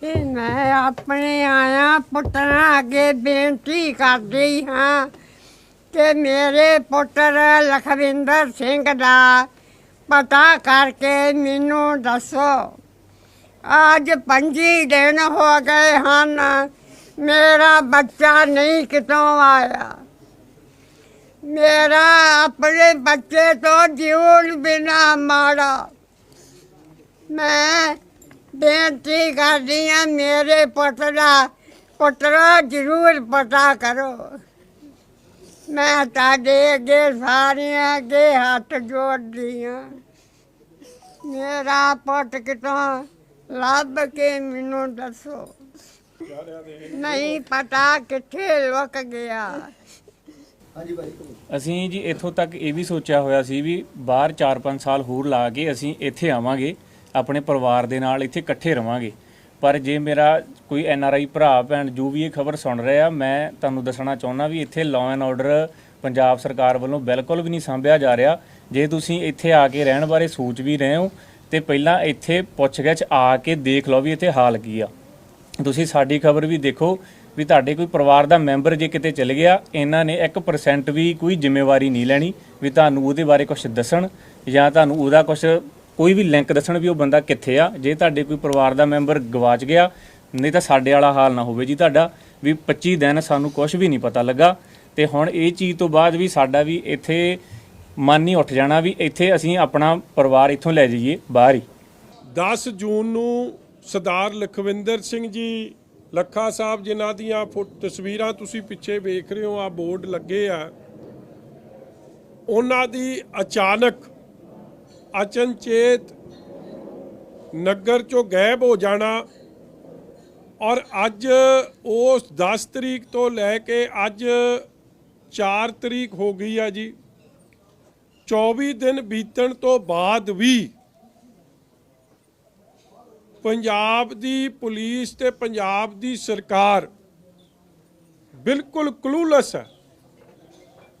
ਕਿ ਮੈਂ ਆਪਣੇ ਆਇਆ ਪੁੱਤਰਾਂ ਅੱਗੇ ਬੇਨਤੀ ਕਰਦੀ ਹਾਂ ਕਿ ਮੇਰੇ ਪੁੱਤਰ ਲਖਵਿੰਦਰ ਸਿੰਘ ਦਾ ਪਤਾ ਕਰਕੇ ਮੈਨੂੰ ਦੱਸੋ। ਅੱਜ ਪੰਜੀ ਦਿਨ ਹੋ ਗਏ ਹਨ, ਮੇਰਾ ਬੱਚਾ ਨਹੀਂ ਕਿਤੋਂ ਆਇਆ। ਮੇਰਾ ਆਪਣੇ ਬੱਚੇ ਤੋਂ ਜੀਵਨ ਬਿਨਾ ਮਾੜਾ। ਮੈਂ ਬੇਨਤੀ ਕਰਦੀ ਹਾਂ ਮੇਰੇ ਪੁੱਤ ਦਾ ਪੁੱਤਰਾ ਜ਼ਰੂਰ ਪਤਾ ਕਰੋ। ਮੈਂ ਤੁਹਾਡੇ ਅੱਗੇ ਸਾਰਿਆਂ ਅੱਗੇ ਹੱਥ ਜੋੜਦੀ ਹਾਂ। ਮੇਰਾ ਪੁੱਤ ਕਿਤੋਂ ਲੱਭ ਕੇ ਮੈਨੂੰ ਦੱਸੋ? ਨਹੀਂ ਪਤਾ ਕਿੱਥੇ ਲੁਕ ਗਿਆ। ਹਾਂਜੀ ਭਾਈ। ਅਸੀਂ ਜੀ ਇੱਥੋਂ ਤੱਕ ਇਹ ਵੀ ਸੋਚਿਆ ਹੋਇਆ ਸੀ ਵੀ ਬਾਹਰ 4-5 ਸਾਲ ਹੋਰ ਲਾ ਕੇ ਅਸੀਂ ਇੱਥੇ ਆਵਾਂਗੇ। ਆਪਣੇ ਪਰਿਵਾਰ ਦੇ ਨਾਲ ਇੱਥੇ ਇਕੱਠੇ ਰਵਾਂਗੇ। ਪਰ ਜੇ ਮੇਰਾ ਕੋਈ ਐਨ ਆਰ ਆਈ ਭਰਾ, ਭੈਣ ਜੋ ਵੀ ਇਹ ਖਬਰ ਸੁਣ ਰਿਹਾ, ਮੈਂ ਤੁਹਾਨੂੰ ਦੱਸਣਾ ਚਾਹੁੰਦਾ ਵੀ ਇੱਥੇ ਲਾਅ ਐਂਡ ਆਰਡਰ ਪੰਜਾਬ ਸਰਕਾਰ ਵੱਲੋਂ ਬਿਲਕੁਲ ਵੀ ਨਹੀਂ ਸੰਭਿਆ ਜਾ ਰਿਹਾ। ਜੇ ਤੁਸੀਂ ਇੱਥੇ ਆ ਕੇ ਰਹਿਣ ਬਾਰੇ ਸੋਚ ਵੀ ਰਹੇ ਹੋ, ਤੇ ਪਹਿਲਾਂ ਇੱਥੇ ਪੁੱਛਗਿੱਛ ਆ ਕੇ ਦੇਖ ਲਓ ਵੀ ਇੱਥੇ ਹਾਲ ਕੀ ਆ। ਤੁਸੀਂ ਸਾਡੀ ਖਬਰ ਵੀ ਦੇਖੋ ਵੀ ਤੁਹਾਡੇ ਕੋਈ ਪਰਿਵਾਰ ਦਾ ਮੈਂਬਰ ਜੇ ਕਿਤੇ ਚਲ ਗਿਆ, ਇਹਨਾਂ ਨੇ 1% ਵੀ ਕੋਈ ਜ਼ਿੰਮੇਵਾਰੀ ਨਹੀਂ ਲੈਣੀ ਵੀ ਤੁਹਾਨੂੰ ਉਹਦੇ ਬਾਰੇ ਕੁਝ ਦੱਸਣ ਜਾਂ ਤੁਹਾਨੂੰ ਉਹਦਾ ਕੁਝ ਕੋਈ ਵੀ ਲਿੰਕ ਦੱਸਣ ਵੀ ਉਹ ਬੰਦਾ ਕਿੱਥੇ ਆ, ਜੇ ਤੁਹਾਡੇ ਕੋਈ ਪਰਿਵਾਰ ਦਾ ਮੈਂਬਰ ਗਵਾਚ ਗਿਆ, ਨਹੀਂ ਤਾਂ ਸਾਡੇ ਵਾਲਾ ਹਾਲ ਨਾ ਹੋਵੇ ਜੀ ਤੁਹਾਡਾ, ਵੀ 25 ਦਿਨ ਸਾਨੂੰ ਕੁਝ ਵੀ ਨਹੀਂ ਪਤਾ ਲੱਗਾ। ਤੇ ਹੁਣ ਇਹ ਚੀਜ਼ ਤੋਂ ਬਾਅਦ ਵੀ ਸਾਡਾ ਵੀ ਇੱਥੇ ਮਨ ਨਹੀਂ ਉੱਠ ਜਾਣਾ ਵੀ ਇੱਥੇ ਅਸੀਂ ਆਪਣਾ ਪਰਿਵਾਰ ਇੱਥੋਂ ਲੈ ਜਾਈਏ, ਬਾਹਰ ਹੀ। 10 ਜੂਨ ਨੂੰ ਸਰਦਾਰ ਲਖਵਿੰਦਰ ਸਿੰਘ ਜੀ, ਲੱਖਾ ਸਾਹਿਬ ਜਿਨ੍ਹਾਂ ਦੀਆਂ ਫੋ- ਤਸਵੀਰਾਂ ਤੁਸੀਂ ਪਿੱਛੇ ਵੇਖ ਰਹੇ ਹੋ ਆ ਬੋਰਡ ਲੱਗੇ ਆ, ਉਹਨਾਂ ਦੀ ਅਚਾਨਕ ਅਚਨਚੇਤ ਨਗਰ ਚੋਂ ਗਾਇਬ ਹੋ ਜਾਣਾ ਔਰ ਅੱਜ ਉਸ 10 ਤਰੀਕ ਤੋਂ ਲੈ ਕੇ ਅੱਜ 4 ਤਰੀਕ ਹੋ ਗਈ ਆ ਜੀ। 24 ਦਿਨ ਬੀਤਣ ਤੋਂ ਬਾਅਦ ਵੀ ਪੰਜਾਬ ਦੀ ਪੁਲਿਸ ਤੇ ਪੰਜਾਬ ਦੀ ਸਰਕਾਰ ਬਿਲਕੁਲ ਕਲੂਲੈਸ ਹੈ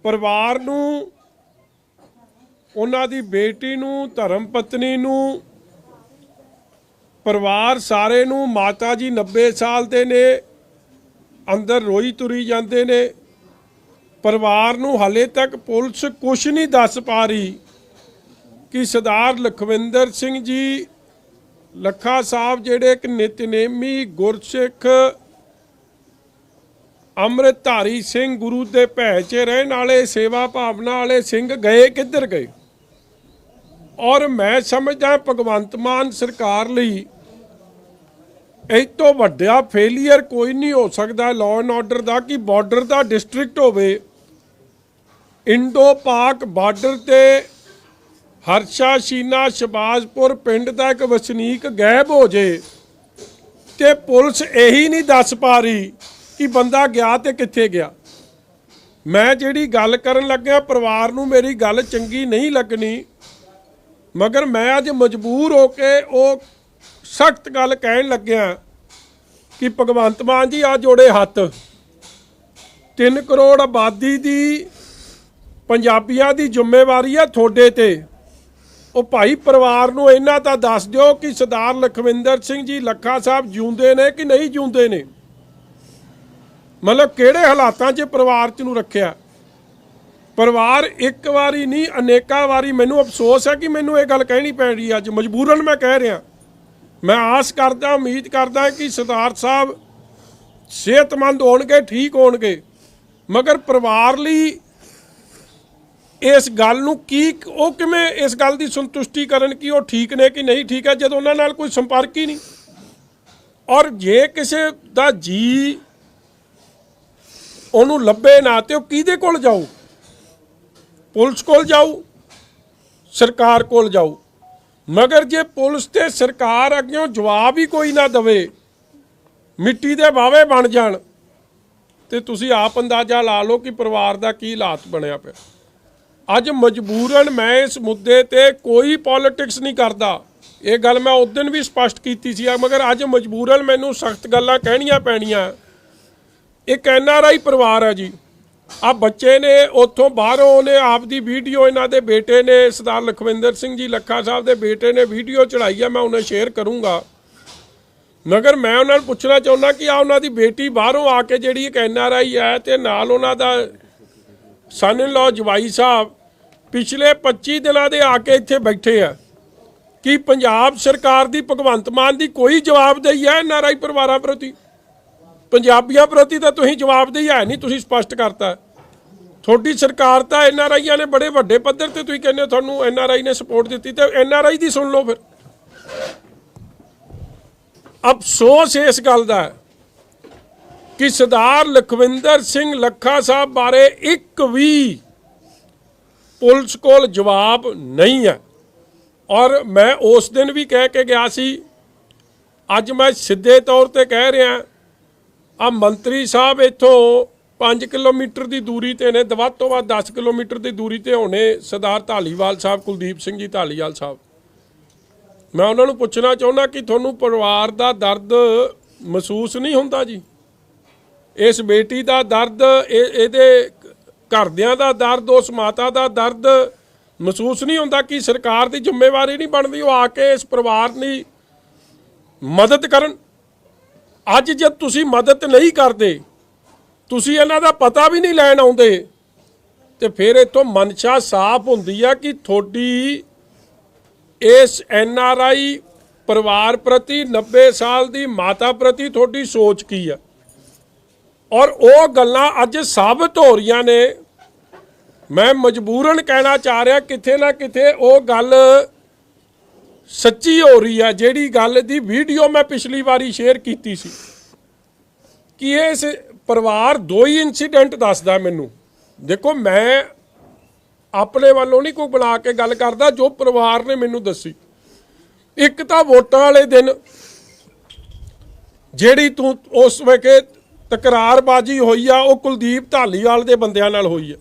ਪਰਿਵਾਰ ਨੂੰ ਉਹਨਾਂ ਦੀ ਬੇਟੀ ਨੂੰ, ਧਰਮ ਪਤਨੀ ਨੂੰ, ਪਰਿਵਾਰ ਸਾਰੇ ਨੂੰ ਮਾਤਾ ਜੀ 90 ਸਾਲ ਦੇ ਨੇ, ਅੰਦਰ ਰੋਈ ਤੁਰੀ ਜਾਂਦੇ ਨੇ। ਪਰਿਵਾਰ ਨੂੰ ਹਾਲੇ ਤੱਕ ਪੁਲਿਸ ਕੁਝ ਨਹੀਂ ਦੱਸ ਪਾ ਰਹੀ ਕਿ ਸਰਦਾਰ ਲਖਵਿੰਦਰ ਸਿੰਘ ਜੀ, ਲੱਖਾ ਸਾਹਿਬ ਜਿਹੜੇ ਇੱਕ ਨਿਤਨੇਮੀ ਗੁਰਸਿੱਖ ਅੰਮ੍ਰਿਤਧਾਰੀ ਸਿੰਘ ਗੁਰੂ ਦੇ ਭੈ 'ਚ ਰਹਿਣ ਵਾਲੇ, ਸੇਵਾ ਭਾਵਨਾ ਵਾਲੇ ਸਿੰਘ ਗਏ ਕਿੱਧਰ ਗਏ? ਔਰ ਮੈਂ ਸਮਝਦਾ ਭਗਵੰਤ ਮਾਨ ਸਰਕਾਰ ਲਈ ਇਹ ਤੋਂ ਵੱਡਾ ਫੇਲਿਅਰ ਕੋਈ ਨਹੀਂ ਹੋ ਸਕਦਾ ਲਾਅ ਐਂਡ ਆਰਡਰ ਦਾ, ਕਿ ਬਾਰਡਰ ਦਾ ਡਿਸਟ੍ਰਿਕਟ ਹੋਵੇ। ਇੰਡੋ ਪਾਕ ਬਾਰਡਰ ਤੇ ਹਰਸ਼ਾ ਸ਼ੀਨਾ ਸ਼ਬਾਜ਼ਪੁਰ ਪਿੰਡ ਦਾ ਇੱਕ ਵਸਨੀਕ ਗਾਇਬ ਹੋ ਜੇ ਤੇ ਪੁਲਿਸ ਇਹੀ ਨਹੀਂ ਦੱਸ ਪਾ ਰਹੀ ਕਿ ਬੰਦਾ ਗਿਆ ਤੇ ਕਿੱਥੇ ਗਿਆ। ਮੈਂ ਜਿਹੜੀ ਗੱਲ ਕਰਨ ਲੱਗਿਆ, ਪਰਿਵਾਰ ਨੂੰ ਮੇਰੀ ਗੱਲ ਚੰਗੀ ਨਹੀਂ ਲੱਗਣੀ ਮਗਰ ਮੈਂ ਅੱਜ ਮਜਬੂਰ ਹੋ ਕੇ ਉਹ ਸਖਤ ਗੱਲ ਕਹਿਣ ਲੱਗਿਆ ਕਿ ਭਗਵੰਤ ਮਾਨ ਜੀ ਆ ਜੋੜੇ ਹੱਥ। 3 ਕਰੋੜ ਆਬਾਦੀ ਦੀ ਪੰਜਾਬੀਆਂ ਦੀ ਜ਼ਿੰਮੇਵਾਰੀ ਹੈ ਤੁਹਾਡੇ ਤੇ। ਉਹ ਭਾਈ ਪਰਿਵਾਰ ਨੂੰ ਇਹਨਾਂ ਤਾਂ ਦੱਸ ਦਿਓ ਕਿ ਸਰਦਾਰ ਲਖਵਿੰਦਰ ਸਿੰਘ ਜੀ ਲੱਖਾ ਸਾਹਿਬ ਜਿਉਂਦੇ ਨੇ ਕਿ ਨਹੀਂ ਜਿਉਂਦੇ ਨੇ? ਮਤਲਬ ਕਿਹੜੇ ਹਾਲਾਤਾਂ 'ਚ ਪਰਿਵਾਰ 'ਚ ਨੂੰ ਰੱਖਿਆ? ਪਰਿਵਾਰ ਇੱਕ ਵਾਰੀ ਨਹੀਂ, ਅਨੇਕਾਂ ਵਾਰੀ ਮੈਨੂੰ ਅਫਸੋਸ ਹੈ ਕਿ ਮੈਨੂੰ ਇਹ ਗੱਲ ਕਹਿਣੀ ਪੈ ਰਹੀ ਹੈ। ਅੱਜ ਮਜਬੂਰਨ ਮੈਂ ਕਹਿ ਰਿਹਾ। ਮੈਂ ਆਸ ਕਰਦਾ, ਉਮੀਦ ਕਰਦਾ ਕਿ ਸਰਦਾਰ ਸਾਹਿਬ ਸਿਹਤਮੰਦ ਹੋਣਗੇ, ਠੀਕ ਹੋਣਗੇ। ਮਗਰ ਪਰਿਵਾਰ ਲਈ ਇਸ ਗੱਲ ਨੂੰ ਕੀ, ਉਹ ਕਿਵੇਂ ਇਸ ਗੱਲ ਦੀ ਸੰਤੁਸ਼ਟੀ ਕਰਨ ਕਿ ਉਹ ਠੀਕ ਨੇ ਕਿ ਨਹੀਂ ਠੀਕ ਹੈ, ਜਦੋਂ ਉਹਨਾਂ ਨਾਲ ਕੋਈ ਸੰਪਰਕ ਹੀ ਨਹੀਂ। ਔਰ ਜੇ ਕਿਸੇ ਦਾ ਜੀ ਉਹਨੂੰ ਲੱਭੇ ਨਾ, ਤੇ ਉਹ ਕਿਹਦੇ ਕੋਲ ਜਾਊ? ਪੁਲਿਸ ਕੋਲ ਜਾਊ, ਸਰਕਾਰ ਕੋਲ ਜਾਊ। ਮਗਰ ਜੇ ਪੁਲਿਸ ਤੇ ਸਰਕਾਰ ਅੱਗੇ ਜਵਾਬ ਹੀ ਕੋਈ ਨਾ ਦਵੇ, ਮਿੱਟੀ ਦੇ ਵਾਵੇ ਬਣ ਜਾਣ, ਤੇ ਤੁਸੀਂ ਆਪ ਅੰਦਾਜ਼ਾ ਲਾ ਲਓ ਕਿ ਪਰਿਵਾਰ ਦਾ ਕੀ ਹਾਲਾਤ ਬਣਿਆ ਪਿਆ। ਅੱਜ ਮਜਬੂਰਨ ਮੈਂ ਇਸ ਮੁੱਦੇ ਤੇ ਕੋਈ ਪੋਲਿਟਿਕਸ ਨਹੀਂ ਕਰਦਾ। ਇਹ ਗੱਲ ਮੈਂ ਉਸ ਦਿਨ ਵੀ ਸਪਸ਼ਟ ਕੀਤੀ ਸੀ, ਮਗਰ ਅੱਜ ਮਜਬੂਰਨ ਮੈਨੂੰ ਸਖਤ ਗੱਲਾਂ ਕਹਿਣੀਆਂ ਪੈਣੀਆਂ। ਇੱਕ ਐਨ ਆਰ ਆਈ ਪਰਿਵਾਰ ਹੈ ਜੀ। ਆ ਬੱਚੇ ਨੇ, ਉੱਥੋਂ ਬਾਹਰੋਂ ਨੇ ਆਪਦੀ ਵੀਡੀਓ ਇਹਨਾਂ ਦੇ ਬੇਟੇ ਨੇ, ਸਰਦਾਰ ਲਖਵਿੰਦਰ ਸਿੰਘ ਜੀ ਲੱਖਾ ਸਾਹਿਬ ਦੇ ਬੇਟੇ ਨੇ ਵੀਡੀਓ ਚੜਾਈ ਆ, ਮੈਂ ਉਹਨੇ ਸ਼ੇਅਰ ਕਰੂੰਗਾ। ਮਗਰ ਮੈਂ ਉਹਨਾਂ ਨੂੰ ਪੁੱਛਣਾ ਚਾਹੁੰਦਾ ਕਿ ਆ ਉਹਨਾਂ ਦੀ ਬੇਟੀ ਬਾਹਰੋਂ ਆ ਕੇ ਜਿਹੜੀ ਇੱਕ ਐਨ ਆਰ ਆਈ ਹੈ ਤੇ ਨਾਲ ਉਹਨਾਂ ਦਾ ਸਨ ਇਨ ਲਾਅ ਜਵਾਈ ਸਾਹਿਬ ਪਿਛਲੇ 25 ਦਿਨਾਂ ਦੇ ਆ ਕੇ ਇੱਥੇ ਬੈਠੇ ਆ। ਕੀ ਪੰਜਾਬ ਸਰਕਾਰ ਦੀ ਭਗਵੰਤ ਮਾਨ ਦੀ ਕੋਈ ਜਵਾਬਦੇਹੀ ਹੈ ਐਨ ਆਰ ਆਈ ਪਰਿਵਾਰਾਂ ਪ੍ਰਤੀ? ਪੰਜਾਬੀਆਂ ਪ੍ਰਤੀ ਤਾਂ ਤੁਸੀਂ ਜਵਾਬਦੇਹੀ ਹੈ ਨਹੀਂ, ਤੁਸੀਂ ਸਪਸ਼ਟ ਕਰਤਾ। ਤੁਹਾਡੀ ਸਰਕਾਰ ਤਾਂ ਐਨ ਆਰ ਆਈਆਂ ਨੇ ਬੜੇ ਵੱਡੇ ਪੱਧਰ ਤੇ ਤੁਸੀਂ ਕਹਿੰਦੇ ਹੋ ਤੁਹਾਨੂੰ ਐਨ ਆਰ ਆਈ ਨੇ ਸਪੋਰਟ ਦਿੱਤੀ, ਤੇ ਐਨ ਆਰ ਆਈ ਦੀ ਸੁਣ ਲਓ ਫਿਰ। ਅਫਸੋਸ ਇਸ ਗੱਲ ਦਾ ਕਿ ਸਰਦਾਰ ਲਖਵਿੰਦਰ ਸਿੰਘ ਲੱਖਾ ਸਾਹਿਬ ਬਾਰੇ ਇੱਕ ਵੀ ਪੁਲਿਸ ਕੋਲ ਜਵਾਬ ਨਹੀਂ ਹੈ। ਔਰ ਮੈਂ ਉਸ ਦਿਨ ਵੀ ਕਹਿ ਕੇ ਗਿਆ ਸੀ, ਅੱਜ ਮੈਂ ਸਿੱਧੇ ਤੌਰ ਤੇ ਕਹਿ ਰਿਹਾ ਆ ਮੰਤਰੀ ਸਾਹਿਬ ਇੱਥੋਂ 5 ਕਿਲੋਮੀਟਰ ਦੀ ਦੂਰੀ ਤੇ ਨੇ ਵੱਧ ਤੋਂ ਵੱਧ 10 ਕਿਲੋਮੀਟਰ ਦੀ ਦੂਰੀ ਤੇ ਹੋਣੇ ਸਰਦਾਰ ਢਾਲੀਵਾਲ ਸਾਹਿਬ, ਕੁਲਦੀਪ ਸਿੰਘ ਜੀ ਢਾਲੀਵਾਲ ਸਾਹਿਬ। ਮੈਂ ਉਹਨਾਂ ਨੂੰ ਪੁੱਛਣਾ ਚਾਹੁੰਦਾ ਕਿ ਤੁਹਾਨੂੰ ਪਰਿਵਾਰ ਦਾ ਦਰਦ ਮਹਿਸੂਸ ਨਹੀਂ ਹੁੰਦਾ ਜੀ? ਇਸ ਬੇਟੀ ਦਾ ਦਰਦ, ਇਹ, ਇਹਦੇ ਘਰਦਿਆਂ ਦਾ ਦਰਦ, ਉਸ ਮਾਤਾ ਦਾ ਦਰਦ ਮਹਿਸੂਸ ਨਹੀਂ ਹੁੰਦਾ ਕਿ ਸਰਕਾਰ ਦੀ ਜ਼ਿੰਮੇਵਾਰੀ ਨਹੀਂ ਬਣਦੀ ਉਹ ਆ ਕੇ ਇਸ ਪਰਿਵਾਰ ਦੀ ਮਦਦ ਕਰਨ? ਅੱਜ ਜੇ ਤੁਸੀਂ ਮਦਦ ਨਹੀਂ ਕਰਦੇ, ਤੁਸੀਂ ਇਹਨਾਂ ਦਾ ਪਤਾ ਵੀ ਨਹੀਂ ਲੈਣ ਆਉਂਦੇ, ਤੇ ਫਿਰ ਇਥੋਂ ਮਨਸ਼ਾ ਸਾਫ਼ ਹੁੰਦੀ ਆ ਕਿ ਤੁਹਾਡੀ ਇਸ ਐਨ ਆਰ ਆਈ ਪਰਿਵਾਰ ਪ੍ਰਤੀ 90 ਸਾਲ ਦੀ ਮਾਤਾ ਪ੍ਰਤੀ ਤੁਹਾਡੀ ਸੋਚ ਕੀ ਆ? ਔਰ ਉਹ ਗੱਲਾਂ ਅੱਜ ਸਾਬਤ ਹੋ ਰਹੀਆਂ ਨੇ। ਮੈਂ ਮਜਬੂਰਨ ਕਹਿਣਾ ਚਾਹ ਰਿਹਾ ਕਿਥੇ ਨਾ ਕਿਥੇ ਉਹ ਗੱਲ ਸੱਚੀ ਹੋ ਰਹੀ ਆ, ਜਿਹੜੀ ਗੱਲ ਦੀ ਵੀਡੀਓ ਮੈਂ ਪਿਛਲੀ ਵਾਰੀ ਸ਼ੇਅਰ ਕੀਤੀ ਸੀ। ਕਿ ਇਸ ਪਰਿਵਾਰ ਦੋ ਹੀ ਇਨਸੀਡੈਂਟ ਦੱਸਦਾ ਮੈਨੂੰ। ਦੇਖੋ, ਮੈਂ ਆਪਣੇ ਵੱਲੋਂ ਨਹੀਂ ਕੋਈ ਬੁਲਾ ਕੇ ਗੱਲ ਕਰਦਾ, ਜੋ ਪਰਿਵਾਰ ਨੇ ਮੈਨੂੰ ਦੱਸੀ। ਇੱਕ ਤਾਂ ਵੋਟਾਂ ਵਾਲੇ ਦਿਨ, ਜਿਹੜੀ ਤੂੰ ਉਸ ਵੇਲੇ ਤਕਰਾਰਬਾਜੀ ਹੋਈ ਆ, ਉਹ ਕੁਲਦੀਪ ਢਾਲੀਵਾਲ ਦੇ ਬੰਦਿਆਂ ਨਾਲ ਹੋਈ ਆ।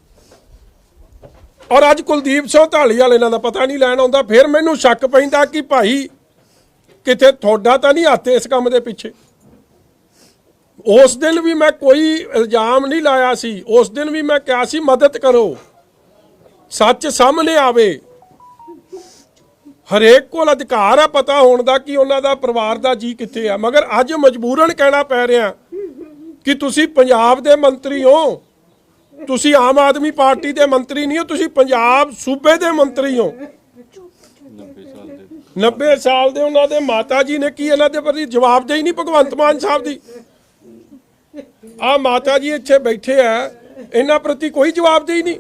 ਔਰ ਅੱਜ ਕੁਲਦੀਪ ਸਿੰਘ ਢਾਲੀਵਾਲ ਇਹਨਾਂ ਦਾ ਪਤਾ ਨਹੀਂ ਲੈਣ ਆਉਂਦਾ, ਫਿਰ ਮੈਨੂੰ ਸ਼ੱਕ ਪੈਂਦਾ ਕਿ ਭਾਈ ਕਿਤੇ ਤੁਹਾਡਾ ਤਾਂ ਨਹੀਂ ਹੱਥ ਇਸ ਕੰਮ ਦੇ ਪਿੱਛੇ। ਉਸ ਦਿਨ ਵੀ ਮੈਂ ਕੋਈ ਇਲਜ਼ਾਮ ਨਹੀਂ ਲਾਇਆ ਸੀ, ਉਸ ਦਿਨ ਵੀ ਮੈਂ ਕਿਹਾ ਸੀ, ਮਦਦ ਕਰੋ, ਸੱਚ ਸਾਹਮਣੇ ਆਵੇ। ਹਰੇਕ ਕੋਲ ਅਧਿਕਾਰ ਆ, ਪਤਾ ਹੋਣ ਦਾ ਕਿ ਉਹਨਾਂ ਦਾ ਪਰਿਵਾਰ ਦਾ ਜੀ ਕਿੱਥੇ ਆ। ਮਗਰ ਅੱਜ ਮਜਬੂਰਨ ਕਹਿਣਾ ਪੈ ਰਿਹਾ ਕਿ ਤੁਸੀਂ ਪੰਜਾਬ ਦੇ ਮੰਤਰੀ ਹੋ। ਤੁਸੀਂ ਆਮ ਆਦਮੀ ਪਾਰਟੀ ਦੇ ਮੰਤਰੀ ਨਹੀਂ ਹੋ, ਤੁਸੀਂ ਪੰਜਾਬ ਸੂਬੇ ਦੇ ਮੰਤਰੀ ਹੋ। 90 ਸਾਲ ਦੇ ਉਹਨਾਂ ਦੇ ਮਾਤਾ ਜੀ ਨੇ ਕੀ ਇਹਨਾਂ ਦੇ ਪ੍ਰਤੀ ਜਵਾਬਦੇਹੀ ਨਹੀਂ ਭਗਵੰਤ ਮਾਨ ਸਾਹਿਬ ਦੀ? ਆ ਮਾਤਾ ਜੀ ਇੱਥੇ ਬੈਠੇ ਆ, ਇਹਨਾਂ ਪ੍ਰਤੀ ਕੋਈ ਜਵਾਬਦੇਹੀ ਨਹੀਂ।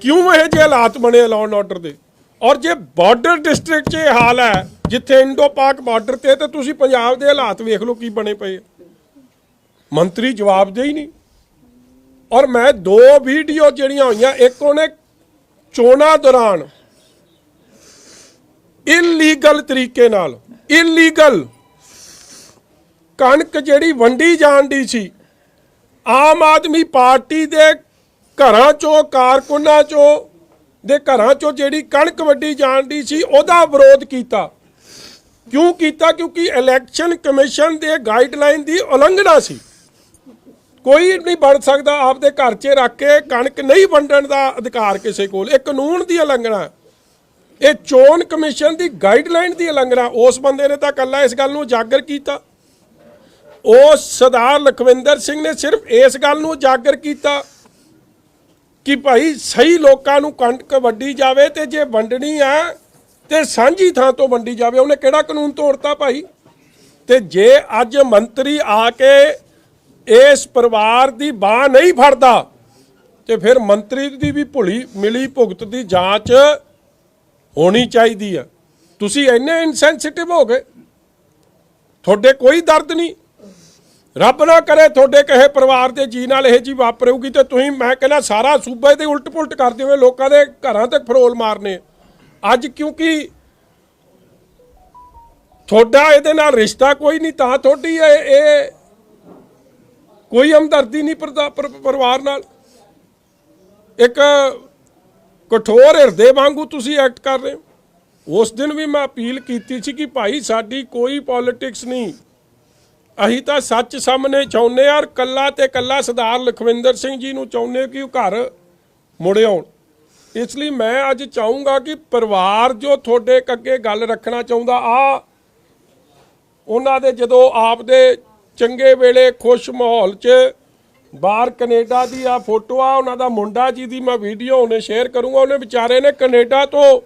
ਕਿਉਂ ਇਹ ਜਿਹੇ ਹਾਲਾਤ ਬਣੇ ਲਾਅ ਐਂਡ ਆਰਡਰ ਦੇ? ਔਰ ਜੇ ਬਾਰਡਰ ਡਿਸਟ੍ਰਿਕਟ 'ਚ ਇਹ ਹਾਲ ਹੈ, ਜਿੱਥੇ ਇੰਡੋ ਪਾਕ ਬਾਰਡਰ ਤੇ ਤੇ ਤੁਸੀਂ ਪੰਜਾਬ ਦੇ ਹਾਲਾਤ ਵੇਖ ਲਓ ਕੀ ਬਣੇ ਪਏ ਆ। ਮੰਤਰੀ ਜਵਾਬ ਦੇ ਹੀ ਨਹੀਂ। ਔਰ ਮੈਂ ਦੋ ਵੀਡੀਓ ਜਿਹੜੀਆਂ ਹੋਈਆਂ, ਇੱਕ ਉਹਨੇ ਚੋਣਾਂ ਦੌਰਾਨ ਇਲੀਗਲ ਤਰੀਕੇ ਨਾਲ ਇਲੀਗਲ ਕਣਕ ਜਿਹੜੀ ਵੰਡੀ ਜਾਣ ਦੀ ਸੀ, ਆਮ ਆਦਮੀ ਪਾਰਟੀ ਦੇ ਘਰਾਂ ਚੋਂ, ਕਾਰਕੁਨਾਂ ਚੋਂ, ਦੇ ਘਰਾਂ ਚੋਂ ਜਿਹੜੀ ਕਣਕ ਵੱਢੀ ਜਾਣ ਦੀ ਸੀ, ਉਹਦਾ ਵਿਰੋਧ ਕੀਤਾ। ਕਿਉਂ ਕੀਤਾ? ਕਿਉਂਕਿ ਇਲੈਕਸ਼ਨ ਕਮਿਸ਼ਨ ਦੇ ਗਾਈਡਲਾਈਨ ਦੀ ਉਲੰਘਣਾ ਸੀ। ਕੋਈ ਨਹੀਂ ਵੰਡ ਸਕਦਾ ਆਪਦੇ ਘਰ 'ਚ ਰੱਖ ਕੇ ਕਣਕ ਨਹੀਂ ਵੰਡਣ ਦਾ ਅਧਿਕਾਰ ਕਿਸੇ ਕੋਲ। ਇਹ ਕਾਨੂੰਨ ਦੀ ਉਲੰਘਣਾ। ਇਹ ਚੋਣ ਕਮਿਸ਼ਨ ਦੀ ਗਾਈਡਲਾਈਨ ਦੀ ਉਲੰਘਣਾ। ਉਸ ਬੰਦੇ ਨੇ ਤਾਂ ਕੱਲਾ ਇਸ ਗੱਲ ਨੂੰ ਉਜਾਗਰ ਕੀਤਾ। ਉਹ ਸਰਦਾਰ ਲਖਵਿੰਦਰ ਸਿੰਘ ਨੇ ਸਿਰਫ ਇਸ ਗੱਲ ਨੂੰ ਉਜਾਗਰ ਕੀਤਾ ਕਿ ਭਾਈ ਸਹੀ ਲੋਕਾਂ ਨੂੰ ਕਣਕ ਵੱਡੀ ਜਾਵੇ ਤੇ ਜੇ ਵੰਡਣੀ ਆ ਤੇ ਸਾਂਝੀ ਥਾਂ ਤੋਂ ਵੰਡੀ ਜਾਵੇ। ਉਹਨੇ ਕਿਹੜਾ ਕਾਨੂੰਨ ਤੋੜਤਾ ਭਾਈ? ਤੇ ਜੇ ਅੱਜ ਮੰਤਰੀ ਆ ਕੇ ਇਸ ਪਰਿਵਾਰ ਦੀ ਬਾਹ ਨਹੀਂ ਫੜਦਾ ਤੇ ਫਿਰ ਮੰਤਰੀ ਦੀ ਵੀ ਭੁਲੀ ਮਿਲੀ ਭੁਗਤ ਦੀ ਜਾਂਚ ਹੋਣੀ ਚਾਹੀਦੀ ਆ। ਤੁਸੀਂ ਇੰਨੇ ਇਨਸੈਂਸਿਟਿਵ ਹੋ ਗਏ। ਤੁਹਾਡੇ ਕੋਈ ਦਰਦ ਨਹੀਂ। ਰੱਬ ਨਾ ਕਰੇ ਤੁਹਾਡੇ ਕਹੇ ਪਰਿਵਾਰ ਦੇ ਜੀ ਨਾਲ ਇਹ ਜੀ ਵਾਪਰੇਗੀ ਤੇ ਤੁਸੀਂ ਮੈਂ ਕਹਿੰਦਾ ਸਾਰਾ ਸੂਬੇ ਦੇ ਉਲਟ ਪੁਲਟ ਕਰ ਦਿਓਗੇ ਲੋਕਾਂ ਦੇ ਘਰਾਂ ਤੇ ਫਰੋਲ ਮਾਰਨੇ ਅੱਜ ਕਿਉਂਕਿ ਤੁਹਾਡਾ ਇਹਦੇ ਨਾਲ ਰਿਸ਼ਤਾ ਕੋਈ ਨਹੀਂ, ਤਾਂ ਤੁਹਾਡੀ ਇਹ ਕੋਈ ਹਮਦਰਦੀ ਨਹੀਂ ਪਰਦਾ- ਪਰ- ਪਰਿਵਾਰ ਨਾਲ। ਇੱਕ ਕਠੋਰ ਹਿਰਦੇ ਵਾਂਗੂ ਤੁਸੀਂ ਐਕਟ ਕਰ ਰਹੇ ਹੋ। ਉਸ ਦਿਨ ਵੀ ਮੈਂ ਅਪੀਲ ਕੀਤੀ ਸੀ ਕਿ ਭਾਈ ਸਾਡੀ ਕੋਈ ਪੋਲਿਟਿਕਸ ਨਹੀਂ। ਅਸੀਂ ਤਾਂ ਸੱਚ ਸਾਹਮਣੇ ਚਾਹੁੰਦੇ ਆ ਔਰ ਕੱਲਾ ਤੇ ਕੱਲਾ ਸਰਦਾਰ ਲਖਵਿੰਦਰ ਸਿੰਘ ਜੀ ਨੂੰ ਚਾਹੁੰਦੇ ਕਿ ਉਹ ਘਰ ਮੁੜੇ ਆਉਣ। ਇਸ ਲਈ ਮੈਂ ਅੱਜ ਚਾਹੂੰਗਾ ਕਿ ਪਰਿਵਾਰ ਜੋ ਤੁਹਾਡੇ ਅੱਗੇ ਗੱਲ ਰੱਖਣਾ ਚਾਹੁੰਦਾ ਆ ਉਹਨਾਂ ਦੇ ਜਦੋਂ ਆਪ ਦੇ ਚੰਗੇ ਵੇਲੇ ਖੁਸ਼ ਮਾਹੌਲ 'ਚ। ਬਾਹਰ ਕੈਨੇਡਾ ਦੀ ਆ ਫੋਟੋ ਆ, ਉਹਨਾਂ ਦਾ ਮੁੰਡਾ ਜੀ ਦੀ ਮੈਂ ਵੀਡੀਓ ਉਹਨੇ ਸ਼ੇਅਰ ਕਰੂੰਗਾ। ਉਹਨੇ ਵਿਚਾਰੇ ਨੇ ਕੈਨੇਡਾ ਤੋਂ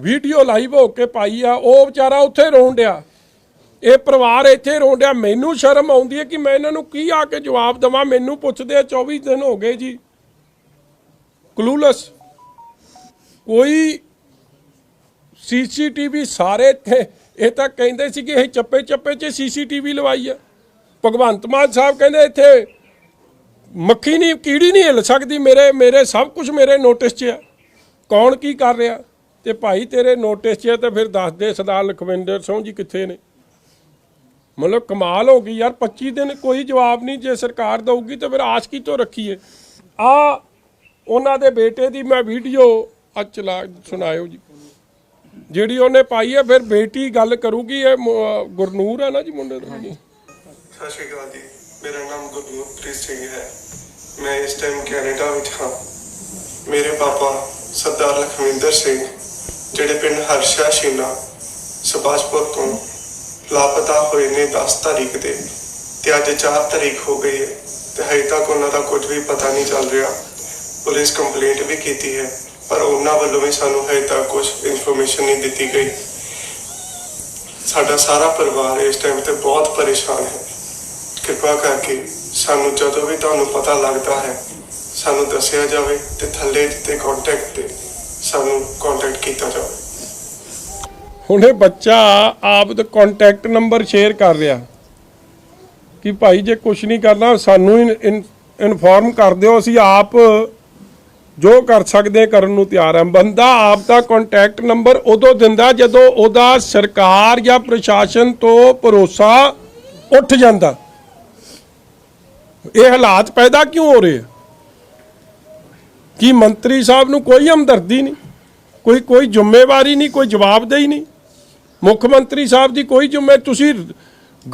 ਵੀਡੀਓ ਲਾਈਵ ਹੋ ਕੇ ਪਾਈ ਆ। ਉਹ ਵਿਚਾਰਾ ਉੱਥੇ ਰੋਣ ਡਿਆ। ਇਹ ਪਰਿਵਾਰ ਇੱਥੇ ਰੋਣ ਡਿਆ। ਮੈਨੂੰ ਸ਼ਰਮ ਆਉਂਦੀ ਹੈ ਕਿ ਮੈਂ ਇਹਨਾਂ ਨੂੰ ਕੀ ਆ ਕੇ ਜਵਾਬ ਦਵਾਂ? ਮੈਨੂੰ ਪੁੱਛਦੇ ਆ 24 ਦਿਨ ਹੋ ਗਏ ਜੀ। ਕਲੂਲਸ ਕੋਈ ਸੀਸੀਟੀਵੀ ਸਾਰੇ ਤੇ ਇਹ ਤਾਂ ਕਹਿੰਦੇ ਸੀ ਕਿ ਇਹ ਚੱਪੇ ਚੱਪੇ 'ਚ ਸੀਸੀਟੀਵੀ ਲਵਾਈ ਆ। ਭਗਵੰਤ ਮਾਨ ਸਾਹਿਬ ਕਹਿੰਦੇ ਇੱਥੇ ਮੱਖੀ ਨਹੀਂ, ਕੀੜੀ ਨਹੀਂ ਹਿੱਲ ਸਕਦੀ, ਮੇਰੇ ਮੇਰੇ ਸਭ ਕੁਝ ਮੇਰੇ ਨੋਟਿਸ 'ਚ ਆ। ਕੌਣ ਕੀ ਕਰ ਰਿਹਾ? ਤੇ ਭਾਈ ਤੇਰੇ ਨੋਟਿਸ 'ਚ ਆ ਤਾਂ ਫਿਰ ਦੱਸ ਦੇ ਸਰਦਾਰ ਲਖਵਿੰਦਰ ਸਿੰਘ ਜੀ ਕਿੱਥੇ ਨੇ। ਮਤਲਬ ਕਮਾਲ ਹੋ ਗਈ ਯਾਰ 25 ਦਿਨ ਕੋਈ ਜਵਾਬ ਨਹੀਂ, ਜੇ ਸਰਕਾਰ ਦਊਗੀ ਤਾਂ ਫਿਰ ਆਸ ਕੀ ਤੋਂ ਰੱਖੀਏ। ਆ, ਉਹਨਾਂ ਦੇ ਬੇਟੇ ਦੀ ਮੈਂ ਵੀਡੀਓ ਅੱਜ ਚਲਾ, ਸੁਣਾਇਓ ਜੀ। ਜਿਹੜੀ ਉਹਨੇ ਪਾਈ ਹੈ ਫਿਰ ਬੇਟੀ ਗੱਲ ਕਰੂਗੀ ਇਹ ਮੁ- ਗੁਰਨੂਰ ਹੈ ਨਾ ਜੀ ਮੁੰਡੇ ਦਾ? ਜੀ ਸਤਿ ਸ਼੍ਰੀ ਅਕਾਲ ਜੀ। ਮੇਰਾ ਨਾਮ ਗੁਰਨੂਰਪ੍ਰੀਤ ਸਿੰਘ ਹੈ। ਮੈਂ ਇਸ ਟਾਈਮ ਕੈਨੇਡਾ ਵਿੱਚ ਹਾਂ। ਮੇਰੇ ਪਾਪਾ ਸਰਦਾਰ ਲਖਵਿੰਦਰ ਸਿੰਘ ਜਿਹੜੇ ਪਿੰਡ ਹਰਸ਼ਾ ਸ਼ੀਨਾ ਸੁਭਾਸ਼ਪੁਰ ਤੋਂ ਲਾਪਤਾ ਹੋਏ ਨੇ 10 ਤਾਰੀਖ ਦੇ ਤੇ ਅੱਜ 4 ਤਾਰੀਖ ਹੋ ਗਈ ਹੈ ਤੇ ਹਜੇ ਤੱਕ ਉਹਨਾਂ ਦਾ ਕੁਝ ਵੀ ਪਤਾ ਨਹੀਂ ਚੱਲ ਰਿਹਾ। ਪੁਲਿਸ ਕੰਪਲੇਂਟ ਵੀ ਕੀਤੀ ਹੈ। ਪਰ ਉਹਨਾਂ ਵੱਲੋਂ ਵੀ ਸਾਨੂੰ ਹਜੇ ਤੱਕ ਕੁਝ ਇਨਫੋਰਮੇਸ਼ਨ ਨਹੀਂ ਦਿੱਤੀ ਗਈ। ਸਾਡਾ ਸਾਰਾ ਪਰਿਵਾਰ ਇਸ ਟਾਈਮ ਤੇ ਬਹੁਤ ਪਰੇਸ਼ਾਨ ਹੈ। ਕਿਰਪਾ ਕਰਕੇ ਸਾਨੂੰ ਜਦੋਂ ਵੀ ਤੁਹਾਨੂੰ ਪਤਾ ਲੱਗਦਾ ਹੈ, ਸਾਨੂੰ ਦੱਸਿਆ ਜਾਵੇ ਤੇ ਥੱਲੇ ਦਿੱਤੇ ਕੰਟੈਕਟ ਤੇ ਸਾਨੂੰ ਕੰਟੈਕਟ ਕੀਤਾ ਜਾਵੇ। ਹੁਣ ਇਹ ਬੱਚਾ ਆਪ ਦਾ ਕੰਟੈਕਟ ਨੰਬਰ ਸ਼ੇਅਰ ਕਰ ਰਿਹਾ। ਕਿ ਭਾਈ ਜੇ ਕੁਝ ਨਹੀਂ ਕਰਨਾ, ਸਾਨੂੰ ਇਨਫੋਰਮ ਕਰ ਦਿਓ, ਅਸੀਂ ਆਪ ਜੋ ਕਰ ਸਕਦੇ ਕਰਨ ਨੂੰ ਤਿਆਰ ਹੈ ਬੰਦਾ ਆਪ ਦਾ ਕੰਟੈਕਟ ਨੰਬਰ ਉਦੋਂ ਦਿੰਦਾ ਜਦੋਂ ਉਹਦਾ ਸਰਕਾਰ ਜਾਂ ਪ੍ਰਸ਼ਾਸਨ ਤੋਂ ਭਰੋਸਾ ਉੱਠ ਜਾਂਦਾ। ਇਹ ਹਾਲਾਤ ਪੈਦਾ ਕਿਉਂ ਹੋ ਰਹੇ ਆ? ਕੀ ਮੰਤਰੀ ਸਾਹਿਬ ਨੂੰ ਕੋਈ ਹਮਦਰਦੀ ਨਹੀਂ? ਕੋਈ ਕੋਈ ਜ਼ਿੰਮੇਵਾਰੀ ਨਹੀਂ, ਕੋਈ ਜਵਾਬਦੇਹੀ ਨਹੀਂ? ਮੁੱਖ ਮੰਤਰੀ ਸਾਹਿਬ ਦੀ ਕੋਈ ਜ਼ਿੰਮੇ, ਤੁਸੀਂ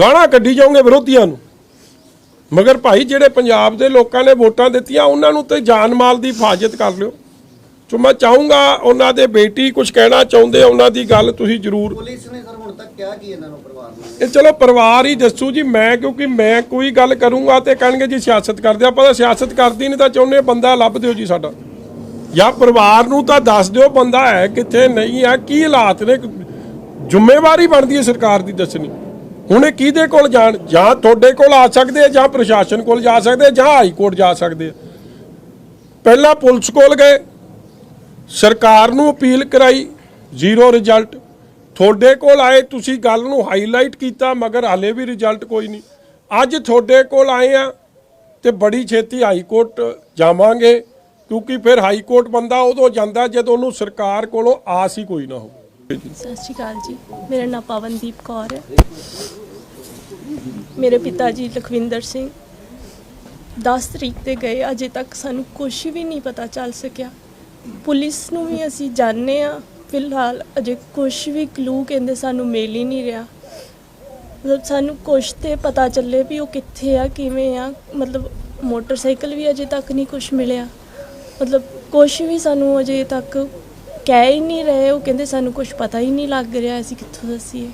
ਗਾਣਾ ਕੱਢੀ ਜਾਓਗੇ ਵਿਰੋਧੀਆਂ ਨੂੰ। ਮਗਰ ਭਾਈ ਜਿਹੜੇ ਪੰਜਾਬ ਦੇ ਲੋਕਾਂ ਨੇ ਵੋਟਾਂ ਦਿੱਤੀਆਂ ਉਹਨਾਂ ਨੂੰ ਤੇ ਜਾਨ ਮਾਲ ਦੀ ਹਿਫਾਜ਼ਤ ਕਰ ਲਿਓ। ਸੋ ਮੈਂ ਚਾਹੂੰਗਾ ਉਹਨਾਂ ਦੇ ਬੇਟੀ ਕੁਝ ਕਹਿਣਾ ਚਾਹੁੰਦੇ ਉਹਨਾਂ ਦੀ ਗੱਲ ਤੁਸੀਂ ਜ਼ਰੂਰ ਪੁਲਿਸ ਨੇ ਸਰ ਹੁਣ ਤੱਕ ਕਿਹਾ ਕੀ ਇਹਨਾਂ ਨੂੰ ਪਰਿਵਾਰ ਨੂੰ? ਇਹ ਚਲੋ ਪਰਿਵਾਰ ਹੀ ਦੱਸੂ ਜੀ ਮੈਂ ਕਿਉਂਕਿ ਮੈਂ ਕੋਈ ਗੱਲ ਕਰੂੰਗਾ ਤੇ ਕਹਿਣਗੇ ਜੀ ਸਿਆਸਤ ਕਰਦੇ। ਆਪਾਂ ਤਾਂ ਸਿਆਸਤ ਕਰਦੀ ਨਹੀਂ ਤਾਂ ਚਾਹੁੰਦੇ ਬੰਦਾ ਲੱਭ ਦਿਓ ਜੀ ਸਾਡਾ। ਜਾਂ ਪਰਿਵਾਰ ਨੂੰ ਤਾਂ ਦੱਸ ਦਿਓ ਬੰਦਾ ਹੈ ਕਿੱਥੇ ਨਹੀਂ ਹੈ ਕੀ ਹਾਲਾਤ ਨੇ ਜ਼ਿੰਮੇਵਾਰੀ ਬਣਦੀ ਹੈ ਸਰਕਾਰ ਦੀ ਦੱਸਣੀ। ਹੁਣ ਇਹ ਕਿਹਦੇ ਕੋਲ ਜਾਣ? ਜਾਂ ਤੁਹਾਡੇ ਕੋਲ ਆ ਸਕਦੇ ਆ, ਜਾਂ ਪ੍ਰਸ਼ਾਸਨ ਕੋਲ ਜਾ ਸਕਦੇ ਆ, ਜਾਂ ਹਾਈ ਕੋਰਟ ਜਾ ਸਕਦੇ ਆ। ਪਹਿਲਾਂ ਪੁਲਿਸ ਕੋਲ ਗਏ, ਸਰਕਾਰ ਨੂੰ ਅਪੀਲ ਕਰਾਈ, ਜ਼ੀਰੋ ਰਿਜ਼ਲਟ। ਤੁਹਾਡੇ ਕੋਲ ਆਏ, ਤੁਸੀਂ ਗੱਲ ਨੂੰ ਹਾਈਲਾਈਟ ਕੀਤਾ, ਮਗਰ ਹਾਲੇ ਵੀ ਰਿਜ਼ਲਟ ਕੋਈ ਨਹੀਂ। ਅੱਜ ਤੁਹਾਡੇ ਕੋਲ ਆਏ ਆ ਤੇ ਬੜੀ ਛੇਤੀ ਹਾਈ ਕੋਰਟ ਜਾਵਾਂਗੇ, ਕਿਉਂਕਿ ਫਿਰ ਹਾਈ ਕੋਰਟ ਬੰਦਾ ਉਦੋਂ ਜਾਂਦਾ ਜਦੋਂ ਉਹਨੂੰ ਸਰਕਾਰ ਕੋਲੋਂ ਆਸ ਹੀ ਕੋਈ ਨਾ ਹੋਵੇ। ਸਤਿ ਸ਼੍ਰੀ ਅਕਾਲ ਜੀ। ਮੇਰਾ ਨਾਮ ਪਵਨਦੀਪ ਕੌਰ ਹੈ। ਮੇਰੇ ਪਿਤਾ ਜੀ ਲਖਵਿੰਦਰ ਸਿੰਘ 10 ਤਰੀਕ ਤੇ ਗਏ। ਅਜੇ ਤੱਕ ਸਾਨੂੰ ਕੁਝ ਵੀ ਨਹੀਂ ਪਤਾ ਚੱਲ ਸਕਿਆ। ਪੁਲਿਸ ਨੂੰ ਵੀ ਅਸੀਂ ਜਾਣਦੇ ਆ ਫਿਲਹਾਲ ਅਜੇ ਕੁਝ ਵੀ ਕਲੂ ਕਹਿੰਦੇ ਸਾਨੂੰ ਮਿਲ ਹੀ ਨਹੀਂ ਰਿਹਾ। ਮਤਲਬ ਸਾਨੂੰ ਕੁਝ ਤੇ ਪਤਾ ਚੱਲੇ ਵੀ ਉਹ ਕਿੱਥੇ ਆ, ਕਿਵੇਂ ਆ। ਮਤਲਬ ਮੋਟਰਸਾਈਕਲ ਵੀ ਅਜੇ ਤੱਕ ਨਹੀਂ ਕੁਝ ਮਿਲਿਆ। ਮਤਲਬ ਕੁਝ ਵੀ ਸਾਨੂੰ ਅਜੇ ਤੱਕ ਕਹਿ ਹੀ ਨਹੀਂ ਰਹੇ, ਉਹ ਕਹਿੰਦੇ ਸਾਨੂੰ ਕੁਝ ਪਤਾ ਹੀ ਨਹੀਂ ਲੱਗ ਰਿਹਾ, ਅਸੀਂ ਕਿੱਥੋਂ ਦੱਸੀਏ?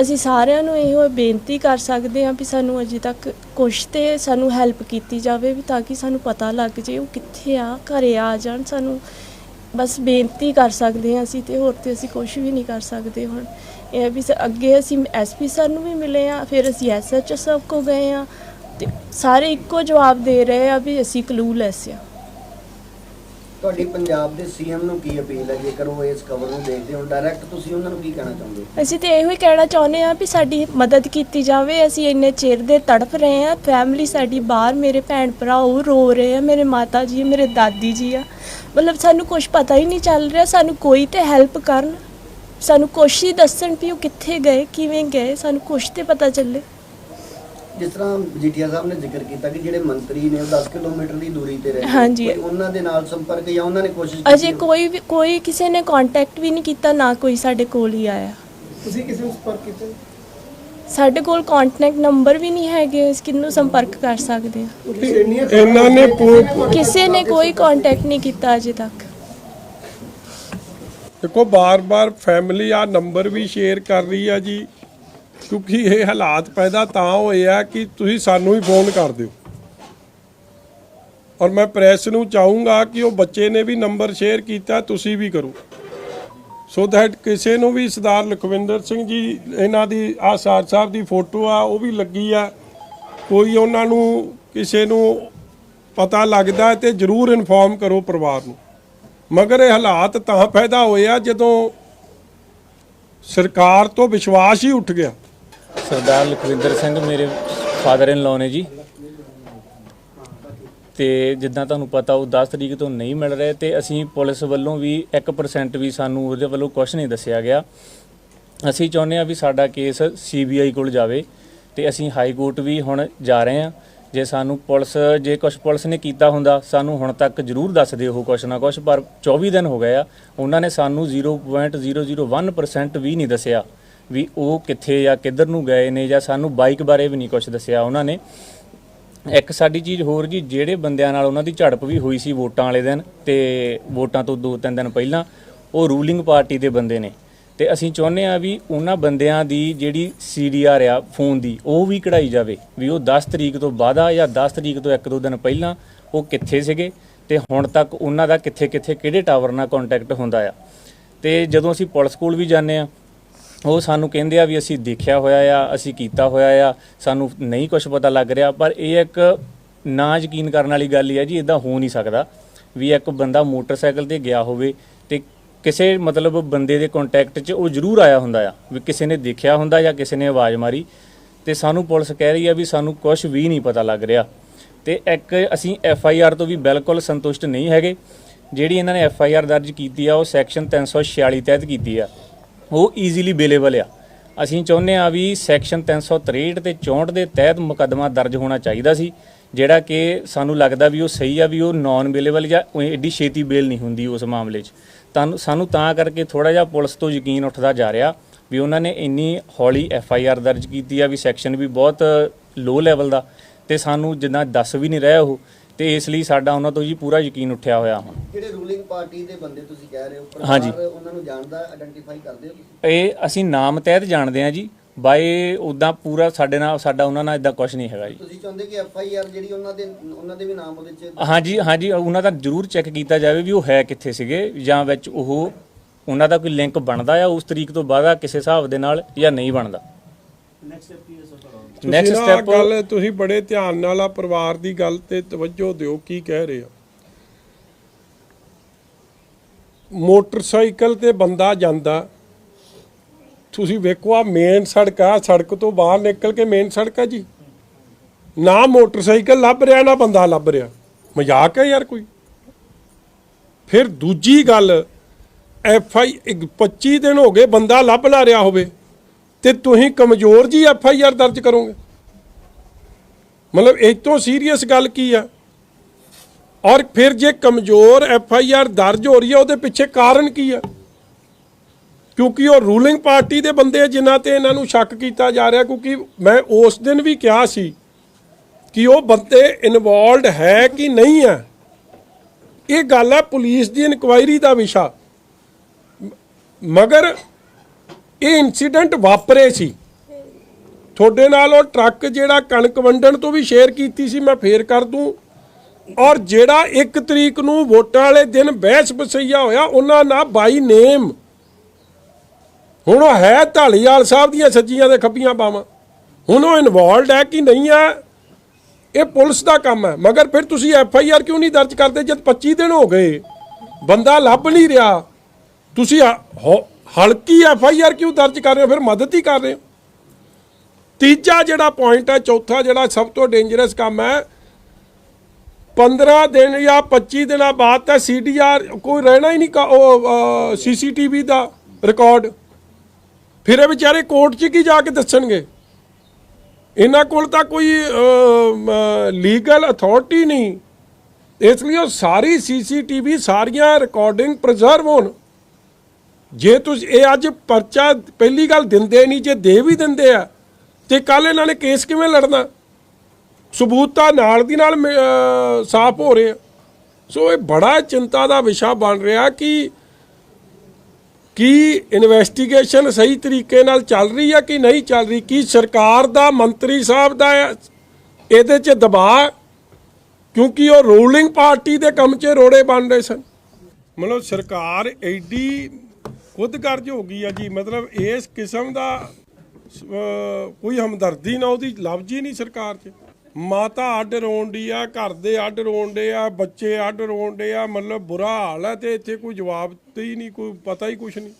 ਅਸੀਂ ਸਾਰਿਆਂ ਨੂੰ ਇਹੋ ਬੇਨਤੀ ਕਰ ਸਕਦੇ ਹਾਂ ਵੀ ਸਾਨੂੰ ਅਜੇ ਤੱਕ ਕੁਛ ਤੇ ਸਾਨੂੰ ਹੈਲਪ ਕੀਤੀ ਜਾਵੇ ਵੀ ਤਾਂ ਕਿ ਸਾਨੂੰ ਪਤਾ ਲੱਗ ਜੇ ਉਹ ਕਿੱਥੇ ਆ, ਘਰੇ ਆ ਜਾਣ, ਸਾਨੂੰ ਬਸ ਬੇਨਤੀ ਕਰ ਸਕਦੇ ਹਾਂ ਅਸੀਂ ਤੇ ਹੋਰ ਤੇ ਅਸੀਂ ਕੁਝ ਵੀ ਨਹੀਂ ਕਰ ਸਕਦੇ ਹੁਣ। ਇਹ ਵੀ ਅੱਗੇ ਅਸੀਂ ਐਸਪੀ ਸਰ ਨੂੰ ਵੀ ਮਿਲੇ ਆ ਫਿਰ ਅਸੀਂ ਐਸਐਚਓ ਸਾਹਿਬ ਕੋ ਗਏ ਆ ਤੇ ਸਾਰੇ ਇੱਕੋ ਜਵਾਬ ਦੇ ਰਹੇ ਆ ਵੀ ਅਸੀਂ ਕਲੂਲੈਸ ਆ ਤੁਹਾਡੀ ਪੰਜਾਬ ਦੇ ਸੀਐਮ ਨੂੰ ਕੀ ਅਪੀਲ ਹੈ? ਜੇਕਰ ਉਹ ਇਸ ਖਬਰ ਨੂੰ ਦੇਖਦੇ ਹੋ ਡਾਇਰੈਕਟ ਤੁਸੀਂ ਉਹਨਾਂ ਨੂੰ ਕੀ ਕਹਿਣਾ ਚਾਹੁੰਦੇ ਹੋ ਅਸੀਂ ਤੇ ਇਹੋ ਹੀ ਕਹਿਣਾ ਚਾਹੁੰਦੇ ਹਾਂ ਵੀ ਸਾਡੀ ਮਦਦ ਕੀਤੀ ਜਾਵੇ। ਅਸੀਂ ਇੰਨੇ ਚਿਰ ਦੇ ਤੜਫ ਰਹੇ ਹਾਂ। ਫੈਮਿਲੀ ਸਾਡੀ ਬਾਹਰ, ਮੇਰੇ ਭੈਣ ਭਰਾ ਉਹ ਰੋ ਰਹੇ ਆ, ਮੇਰੇ ਮਾਤਾ ਜੀ, ਮੇਰੇ ਦਾਦੀ ਜੀ ਆ। ਮਤਲਬ ਸਾਨੂੰ ਕੁਝ ਪਤਾ ਹੀ ਨਹੀਂ ਚੱਲ ਰਿਹਾ। ਸਾਨੂੰ ਕੋਈ ਤੇ ਹੈਲਪ ਕਰਨ। ਸਾਨੂੰ ਕੁਛ ਹੀ ਦੱਸਣ ਵੀ ਉਹ ਕਿੱਥੇ ਗਏ, ਕਿਵੇਂ ਗਏ। ਸਾਨੂੰ ਕੁਛ ਤੇ ਪਤਾ ਚੱਲੇ। ਜਿਸ ਤਰ੍ਹਾਂ ਜੀਟੀਆ ਸਾਹਿਬ ਨੇ ਜ਼ਿਕਰ ਕੀਤਾ ਕਿ ਜਿਹੜੇ ਮੰਤਰੀ ਨੇ ਉਹ 10 ਕਿਲੋਮੀਟਰ ਦੀ ਦੂਰੀ ਤੇ ਰਹੇ ਹਾਂਜੀ। ਕੋਈ ਉਹਨਾਂ ਦੇ ਨਾਲ ਸੰਪਰਕ ਜਾਂ ਉਹਨਾਂ ਨੇ ਕੋਸ਼ਿਸ਼ ਅਜੇ ਕੀਤੀ ਕੋਈ ਵੀ ਕੋਈ ਕਿਸੇ ਨੇ ਕੰਟੈਕਟ ਵੀ ਨਹੀਂ ਕੀਤਾ ਨਾ ਕੋਈ ਸਾਡੇ ਕੋਲ ਹੀ ਆਇਆ। ਤੁਸੀਂ ਕਿਸੇ ਨੂੰ ਸੰਪਰਕ ਕੀਤਾ? ਸਾਡੇ ਕੋਲ ਕੰਟੈਕਟ ਨੰਬਰ ਵੀ ਨਹੀਂ ਹੈਗੇ ਅਸੀਂ ਕਿਹਨੂੰ ਸੰਪਰਕ ਕਰ ਸਕਦੇ ਹਾਂ? ਇਹਨਾਂ ਨੇ ਪੂ- ਕਿਸੇ ਨੇ ਕੋਈ ਕੰਟੈਕਟ ਨਹੀਂ ਕੀਤਾ ਅਜੇ ਤੱਕ। ਦੇਖੋ ਬਾਰ-ਬਾਰ ਫੈਮਿਲੀ ਆ ਨੰਬਰ ਵੀ ਸ਼ੇਅਰ ਕਰ ਰਹੀ ਆ ਜੀ। ਕਿਉਂਕਿ ਇਹ ਹਾਲਾਤ ਪੈਦਾ ਤਾਂ ਹੋਏ ਆ ਕਿ ਤੁਸੀਂ ਸਾਨੂੰ ਹੀ ਫੋਨ ਕਰ ਦਿਓ। ਔਰ ਮੈਂ ਪ੍ਰੈਸ ਨੂੰ ਚਾਹੂੰਗਾ ਕਿ ਉਹ ਬੱਚੇ ਨੇ ਵੀ ਨੰਬਰ ਸ਼ੇਅਰ ਕੀਤਾ, ਤੁਸੀਂ ਵੀ ਕਰੋ। ਸੋ ਦੈਟ ਕਿਸੇ ਨੂੰ ਵੀ ਸਰਦਾਰ ਲਖਵਿੰਦਰ ਸਿੰਘ ਜੀ, ਇਹਨਾਂ ਦੀ ਆ ਸਾਰ ਸਾਹਿਬ ਦੀ ਫੋਟੋ ਆ, ਉਹ ਵੀ ਲੱਗੀ ਆ। ਕੋਈ ਉਹਨਾਂ ਨੂੰ, ਕਿਸੇ ਨੂੰ ਪਤਾ ਲੱਗਦਾ ਹੈ ਤੇ ਜਰੂਰ ਇਨਫੋਰਮ ਕਰੋ ਪਰਿਵਾਰ ਨੂੰ। ਮਗਰ ਇਹ ਹਾਲਾਤ ਤਾਂ ਪੈਦਾ ਹੋਏ ਆ ਜਦੋਂ ਸਰਕਾਰ ਤੋਂ ਵਿਸ਼ਵਾਸ ਹੀ ਉੱਠ ਗਿਆ। ਸਰਦਾਰ ਲਖਵਿੰਦਰ ਸਿੰਘ ਮੇਰੇ ਫਾਦਰ ਇਨ ਲਾਅ ਨੇ ਜੀ। ਤੇ ਜਿੱਦਾਂ ਤੁਹਾਨੂੰ ਪਤਾ ਉਹ 10 ਤਰੀਕ ਤੋਂ ਨਹੀਂ ਮਿਲ ਰਹੇ ਤੇ ਅਸੀਂ ਪੁਲਿਸ ਵੱਲੋਂ ਵੀ 1% ਵੀ ਸਾਨੂੰ ਉਹਦੇ ਵੱਲੋਂ ਕੁਝ ਨਹੀਂ ਦੱਸਿਆ ਗਿਆ। ਅਸੀਂ ਚਾਹੁੰਦੇ ਆ ਵੀ ਸਾਡਾ ਕੇਸ ਸੀਬੀਆਈ ਕੋਲ ਜਾਵੇ ਤੇ ਅਸੀਂ ਹਾਈ ਕੋਰਟ ਵੀ ਹੁਣ ਜਾ ਰਹੇ ਆ ਜੇ ਸਾਨੂੰ ਪੁਲਿਸ, ਜੇ ਕੁਝ ਪੁਲਿਸ ਨੇ ਕੀਤਾ ਹੁੰਦਾ, ਸਾਨੂੰ ਹੁਣ ਤੱਕ ਜ਼ਰੂਰ ਦੱਸਦੇ ਉਹ ਕੁਛ ਨਾ ਕੁਛ, ਪਰ 24 ਦਿਨ ਹੋ ਗਏ ਆ। ਉਹਨਾਂ ਨੇ ਸਾਨੂੰ 0.001% ਵੀ ਨਹੀਂ ਦੱਸਿਆ। ਵੀ ਉਹ ਕਿੱਥੇ ਜਾਂ ਕਿੱਧਰ ਨੂੰ ਗਏ ਨੇ ਜਾਂ ਸਾਨੂੰ ਬਾਈਕ ਬਾਰੇ ਵੀ ਨਹੀਂ ਕੁਝ ਦੱਸਿਆ ਉਹਨਾਂ ਨੇ। ਇੱਕ ਸਾਡੀ ਚੀਜ਼ ਹੋਰ ਜੀ, ਜਿਹੜੇ ਬੰਦਿਆਂ ਨਾਲ ਉਹਨਾਂ ਦੀ ਝੜਪ ਵੀ ਹੋਈ ਸੀ ਵੋਟਾਂ ਵਾਲੇ ਦਿਨ ਤੇ ਵੋਟਾਂ ਤੋਂ ਦੋ ਤਿੰਨ ਦਿਨ ਪਹਿਲਾਂ, ਉਹ ਰੂਲਿੰਗ ਪਾਰਟੀ ਦੇ ਬੰਦੇ ਨੇ। ਤੇ ਅਸੀਂ ਚਾਹੁੰਦੇ ਆ ਵੀ ਉਹਨਾਂ ਬੰਦਿਆਂ ਦੀ ਜਿਹੜੀ ਸੀਡੀਆਰ ਆ, ਫੋਨ ਦੀ, ਉਹ ਵੀ ਕਢਾਈ ਜਾਵੇ ਵੀ ਉਹ 10 ਤਰੀਕ ਤੋਂ ਬਾਅਦ ਆ ਜਾਂ 10 ਤਰੀਕ ਤੋਂ ਇੱਕ ਦੋ ਦਿਨ ਪਹਿਲਾਂ ਉਹ ਕਿੱਥੇ ਸੀਗੇ ਤੇ ਹੁਣ ਤੱਕ ਉਹਨਾਂ ਦਾ ਕਿੱਥੇ ਕਿੱਥੇ ਕਿਹੜੇ ਟਾਵਰ ਨਾਲ ਕੰਟੈਕਟ ਹੁੰਦਾ ਆ। ਤੇ ਜਦੋਂ ਅਸੀਂ ਪੁਲਿਸ ਕੋਲ ਵੀ ਜਾਂਦੇ ਆ ਉਹ ਸਾਨੂੰ ਕਹਿੰਦੇ ਆ ਵੀ ਅਸੀਂ ਦੇਖਿਆ ਹੋਇਆ ਆ, ਅਸੀਂ ਕੀਤਾ ਹੋਇਆ ਆ, ਸਾਨੂੰ ਨਹੀਂ ਕੁਝ ਪਤਾ ਲੱਗ ਰਿਹਾ, ਪਰ ਇਹ ਇੱਕ ਨਾ ਯਕੀਨ ਕਰਨ ਵਾਲੀ ਗੱਲ ਹੀ ਹੈ ਜੀ ਇਦਾਂ ਹੋ ਨਹੀਂ ਸਕਦਾ ਵੀ ਇੱਕ ਬੰਦਾ ਮੋਟਰਸਾਈਕਲ ਤੇ ਗਿਆ ਹੋਵੇ ਤੇ ਕਿਸੇ ਮਤਲਬ ਬੰਦੇ ਦੇ ਕੰਟੈਕਟ 'ਚ ਉਹ ਜ਼ਰੂਰ ਆਇਆ ਹੁੰਦਾ ਆ, ਵੀ ਕਿਸੇ ਨੇ ਦੇਖਿਆ ਹੁੰਦਾ ਜਾਂ ਕਿਸੇ ਨੇ ਆਵਾਜ਼ ਮਾਰੀ ਤੇ ਸਾਨੂੰ ਪੁਲਿਸ ਕਹਿ ਰਹੀ ਆ ਵੀ ਸਾਨੂੰ ਕੁਝ ਵੀ ਨਹੀਂ ਪਤਾ ਲੱਗ ਰਿਹਾ ਤੇ ਇੱਕ ਅਸੀਂ ਐਫ ਆਈ ਆਰ ਤੋਂ ਵੀ ਬਿਲਕੁਲ ਸੰਤੁਸ਼ਟ ਨਹੀਂ ਹੈਗੇ, ਜਿਹੜੀ ਇਹਨਾਂ ਨੇ ਐਫ ਆਈ ਆਰ ਦਰਜ ਕੀਤੀ ਆ, ਉਹ ਸੈਕਸ਼ਨ 346 ਤਹਿਤ ਕੀਤੀ ਆ। ਉਹ ਈਜ਼ੀਲੀ ਬੇਲੇਬਲ ਆ। ਅਸੀਂ ਚਾਹੁੰਦੇ ਆ ਵੀ ਸੈਕਸ਼ਨ 363 ਤੇ 64 ਦੇ ਤਹਿਤ ਮੁਕੱਦਮਾ ਦਰਜ ਹੋਣਾ ਚਾਹੀਦਾ ਸੀ, ਜਿਹੜਾ ਕਿ ਸਾਨੂੰ ਲੱਗਦਾ ਵੀ ਉਹ ਸਹੀ ਆ, ਵੀ ਉਹ ਨਾਨ ਅਵੇਲੇਬਲ ਜਾਂ ਉਹ ਐਡੀ ਛੇਤੀ ਬੇਲ ਨਹੀਂ ਹੁੰਦੀ ਉਸ ਮਾਮਲੇ 'ਚ। ਤਾਂ ਸਾਨੂੰ ਤਾਂ ਕਰਕੇ ਥੋੜਾ ਜਿਹਾ ਪੁਲਿਸ ਤੋਂ ਯਕੀਨ ਉੱਠਦਾ ਜਾ ਰਿਹਾ ਵੀ ਉਹਨਾਂ ਨੇ ਇੰਨੀ ਹੌਲੀ ਐਫ ਆਈ ਆਰ ਦਰਜ ਕੀਤੀ ਆ ਵੀ ਸੈਕਸ਼ਨ ਵੀ ਬਹੁਤ ਲੋ ਲੈਵਲ ਦਾ ਤੇ ਸਾਨੂੰ ਜਿੱਦਾਂ ਦੱਸ ਵੀ ਨਹੀਂ ਰਿਹਾ ਉਹ ਤੇ ਇਸ ਲਈ ਸਾਡਾ ਉਹਨਾਂ ਤੋਂ ਜੀ ਪੂਰਾ ਯਕੀਨ ਉੱਠਿਆ ਹੋਇਆ ਹੁਣ। ਜਿਹੜੇ ਰੂਲਿੰਗ ਪਾਰਟੀ ਦੇ ਬੰਦੇ ਤੁਸੀਂ ਕਹਿ ਰਹੇ ਹੋ ਹਾਂਜੀ। ਪਰਿਵਾਰ ਉਹਨਾਂ ਨੂੰ ਜਾਣਦਾ ਆਇਡੈਂਟੀਫਾਈ ਕਰਦੇ ਹੋ ਤੁਸੀਂ? ਇਹ ਅਸੀਂ ਨਾਮ ਤਹਿਤ ਜਾਣਦੇ ਹਾਂ ਜੀ ਬਾਈ ਉਦਾਂ ਪੂਰਾ ਸਾਡੇ ਨਾਲ ਸਾਡਾ ਉਹਨਾਂ ਨਾਲ ਇਦਾਂ ਕੁਝ ਨਹੀਂ ਹੈਗਾ ਜੀ। ਤੁਸੀਂ ਚਾਹੁੰਦੇ ਕਿ ਐਫ ਆਈ ਆਰ ਜਿਹੜੀ ਉਹਨਾਂ ਦੇ ਉਹਨਾਂ ਦੇ ਵੀ ਨਾਮ ਉਹਦੇ ਚ ਹਾਂਜੀ ਹਾਂਜੀ ਉਹਨਾਂ ਦਾ ਜ਼ਰੂਰ ਚੈੱਕ ਕੀਤਾ ਜਾਵੇ ਵੀ ਉਹ ਹੈ ਕਿੱਥੇ ਸੀਗੇ ਜਾਂ ਵਿੱਚ ਉਹ ਉਹਨਾਂ ਦਾ ਕੋਈ ਲਿੰਕ ਬਣਦਾ ਆ ਉਸ ਤਰੀਕ ਤੋਂ ਬਾਅਦ ਆ ਕਿਸੇ ਹਿਸਾਬ ਦੇ ਨਾਲ ਜਾਂ ਨਹੀਂ ਬਣਦਾ। ਆਹ ਸਟੈਪ ਗੱਲ ਤੁਸੀਂ ਬੜੇ ਧਿਆਨ ਨਾਲ ਆ ਪਰਿਵਾਰ ਦੀ ਗੱਲ ਤੇ ਤਵੱਜੋ ਦਿਓ ਕੀ ਕਹਿ ਰਹੇ ਆ। ਮੋਟਰਸਾਈਕਲ ਤੇ ਬੰਦਾ ਜਾਂਦਾ ਤੁਸੀਂ ਵੇਖੋ ਆ ਮੇਨ ਸੜਕ ਆ ਸੜਕ ਤੋਂ ਬਾਹਰ ਨਿਕਲ ਕੇ ਮੇਨ ਸੜਕ ਆ ਜੀ। ਨਾ ਮੋਟਰਸਾਈਕਲ ਲੱਭ ਰਿਹਾ ਨਾ ਬੰਦਾ ਲੱਭ ਰਿਹਾ। ਮਜ਼ਾਕ ਹੈ ਯਾਰ ਕੋਈ। ਫਿਰ ਦੂਜੀ ਗੱਲ ਐਫ ਆਈ 25 ਦਿਨ ਹੋ ਗਏ ਬੰਦਾ ਲੱਭ ਨਾ ਰਿਹਾ ਹੋਵੇ। ਤੇ ਤੁਸੀਂ ਕਮਜ਼ੋਰ ਜੀ ਐਫ ਆਈ ਆਰ ਦਰਜ ਕਰੋਗੇ। ਮਤਲਬ ਇਹ ਤੋਂ ਸੀਰੀਅਸ ਗੱਲ ਕੀ ਆ? ਔਰ ਫਿਰ ਜੇ ਕਮਜ਼ੋਰ ਐਫ ਆਈ ਆਰ ਦਰਜ ਹੋ ਰਹੀ ਹੈ ਉਹਦੇ ਪਿੱਛੇ ਕਾਰਨ ਕੀ ਆ? ਕਿਉਂਕਿ ਉਹ ਰੂਲਿੰਗ ਪਾਰਟੀ ਦੇ ਬੰਦੇ ਆ, ਜਿਨ੍ਹਾਂ ਤੇ ਇਹਨਾਂ ਨੂੰ ਸ਼ੱਕ ਕੀਤਾ ਜਾ ਰਿਹਾ, ਕਿਉਂਕਿ ਮੈਂ ਉਸ ਦਿਨ ਵੀ ਕਿਹਾ ਸੀ ਕਿ ਉਹ ਬੰਦੇ ਇਨਵੋਲਡ ਹੈ ਕਿ ਨਹੀਂ ਹੈ ਇਹ ਗੱਲ ਹੈ ਪੁਲਿਸ ਦੀ ਇਨਕੁਆਇਰੀ ਦਾ ਵਿਸ਼ਾ। ਮਗਰ ਇਹ ਇਨਸੀਡੈਂਟ ਵਾਪਰੇ ਸੀ। ਤੁਹਾਡੇ ਨਾਲ ਉਹ ਟਰੱਕ ਜਿਹੜਾ ਕਣਕ ਵੰਡਣ ਤੋਂ ਵੀ ਸ਼ੇਅਰ ਕੀਤੀ ਸੀ, ਮੈਂ ਫੇਰ ਕਰ ਦੂੰ। ਔਰ ਜਿਹੜਾ 1 ਤਰੀਕ ਨੂੰ ਵੋਟਾਂ ਵਾਲੇ ਦਿਨ ਬਹਿਸ ਬਸਈਆ ਹੋਇਆ, ਉਹਨਾਂ ਨਾਲ ਬਾਈ ਨੇਮ ਹੁਣ ਉਹ ਹੈ ਢਾਲੀਵਾਲ ਸਾਹਿਬ ਦੀਆਂ ਸੱਜੀਆਂ ਦੇ ਖੱਬੀਆਂ ਬਾਵਾਂ ਹੁਣ ਉਹ ਇਨਵੋਲਡ ਹੈ ਕਿ ਨਹੀਂ ਹੈ, ਇਹ ਪੁਲਿਸ ਦਾ ਕੰਮ ਹੈ। ਮਗਰ ਫਿਰ ਤੁਸੀਂ ਐਫ ਆਈ ਆਰ ਕਿਉਂ ਨਹੀਂ ਦਰਜ ਕਰਦੇ? ਜਦ 25 ਦਿਨ ਹੋ ਗਏ, ਬੰਦਾ ਲੱਭ ਨਹੀਂ ਰਿਹਾ। ਤੁਸੀਂ ਹੋ- ਹਲਕੀ ਐਫ ਆਈ ਆਰ ਕਿਉਂ ਦਰਜ ਕਰ ਰਹੇ ਹੋ? ਫਿਰ ਮਦਦ ਹੀ ਕਰ ਰਹੇ ਹੋ। ਤੀਜਾ ਜਿਹੜਾ ਪੁਆਇੰਟ ਹੈ, ਚੌਥਾ ਜਿਹੜਾ ਸਭ ਤੋਂ ਡੇਂਜਰਸ ਕੰਮ ਹੈ 15 ਦਿਨ ਜਾਂ 25 ਦਿਨਾਂ ਬਾਅਦ ਤਾਂ ਸੀਡੀਆਰ ਕੋਈ ਰਹਿਣਾ ਹੀ ਨਹੀਂ ਕਾ- ਉਹ ਸੀਸੀਟੀਵੀ ਦਾ ਰਿਕਾਰਡ ਫਿਰ ਇਹ ਵਿਚਾਰੇ ਕੋਰਟ 'ਚ ਕੀ ਜਾ ਕੇ ਦੱਸਣਗੇ? ਇਹਨਾਂ ਕੋਲ ਤਾਂ ਕੋਈ ਲੀਗਲ ਅਥਾਰਟੀ ਨਹੀਂ। ਇਸ ਲਈ ਉਹ ਸਾਰੀ ਸੀਸੀਟੀਵੀ ਸਾਰੀਆਂ ਰਿਕਾਰਡਿੰਗ ਪ੍ਰੀਜ਼ਰਵ ਹੋਣ। ਜੇ ਤੁਸੀਂ ਇਹ ਅੱਜ ਪਰਚਾ ਪਹਿਲੀ ਗੱਲ ਦਿੰਦੇ ਨਹੀਂ, ਜੇ ਦੇ ਵੀ ਦਿੰਦੇ ਆ, ਤੇ ਕੱਲ ਇਹਨਾਂ ਨੇ ਕੇਸ ਕਿਵੇਂ ਲੜਨਾ? ਸਬੂਤ ਤਾਂ ਨਾਲ ਦੀ ਨਾਲ ਮ- ਸਾਫ਼ ਹੋ ਰਹੇ ਆ। ਸੋ ਇਹ ਬੜਾ ਚਿੰਤਾ ਦਾ ਵਿਸ਼ਾ ਬਣ ਰਿਹਾ ਕਿ ਕੀ ਇਨਵੈਸਟੀਗੇਸ਼ਨ ਸਹੀ ਤਰੀਕੇ ਨਾਲ ਚੱਲ ਰਹੀ ਹੈ ਕਿ ਨਹੀਂ ਚੱਲ ਰਹੀ? ਕੀ ਸਰਕਾਰ ਦਾ, ਮੰਤਰੀ ਸਾਹਿਬ ਦਾ ਇਹਦੇ 'ਚ ਦਬਾਅ? ਕਿਉਂਕਿ ਉਹ ਰੂਲਿੰਗ ਪਾਰਟੀ ਦੇ ਕੰਮ 'ਚ ਰੋੜੇ ਬਣ ਰਹੇ ਸਨ। ਮਤਲਬ ਸਰਕਾਰ ਐਡੀ ਖੁਦ ਖੁਦਗਰਜ ਹੋ ਗਈ ਆ ਜੀ, ਮਤਲਬ ਇਸ ਕਿਸਮ ਦਾ ਕੋਈ ਹਮਦਰਦੀ ਨਾ ਉਹਦੀ ਲਫ਼ਜ਼ ਹੀ ਨਹੀਂ ਸਰਕਾਰ 'ਚ। ਮਾਤਾ ਅੱਡ ਰੋਣ ਡਈ ਆ, ਘਰ ਦੇ ਅੱਡ ਰੋਣ ਡੇ ਆ, ਬੱਚੇ ਅੱਡ ਰੋਣ ਡੇ ਆ, ਮਤਲਬ ਬੁਰਾ ਹਾਲ ਹੈ ਤੇ ਇੱਥੇ ਕੋਈ ਜਵਾਬ ਤੇ ਹੀ ਨਹੀਂ, ਕੋਈ ਪਤਾ ਹੀ ਕੁਛ ਨਹੀਂ।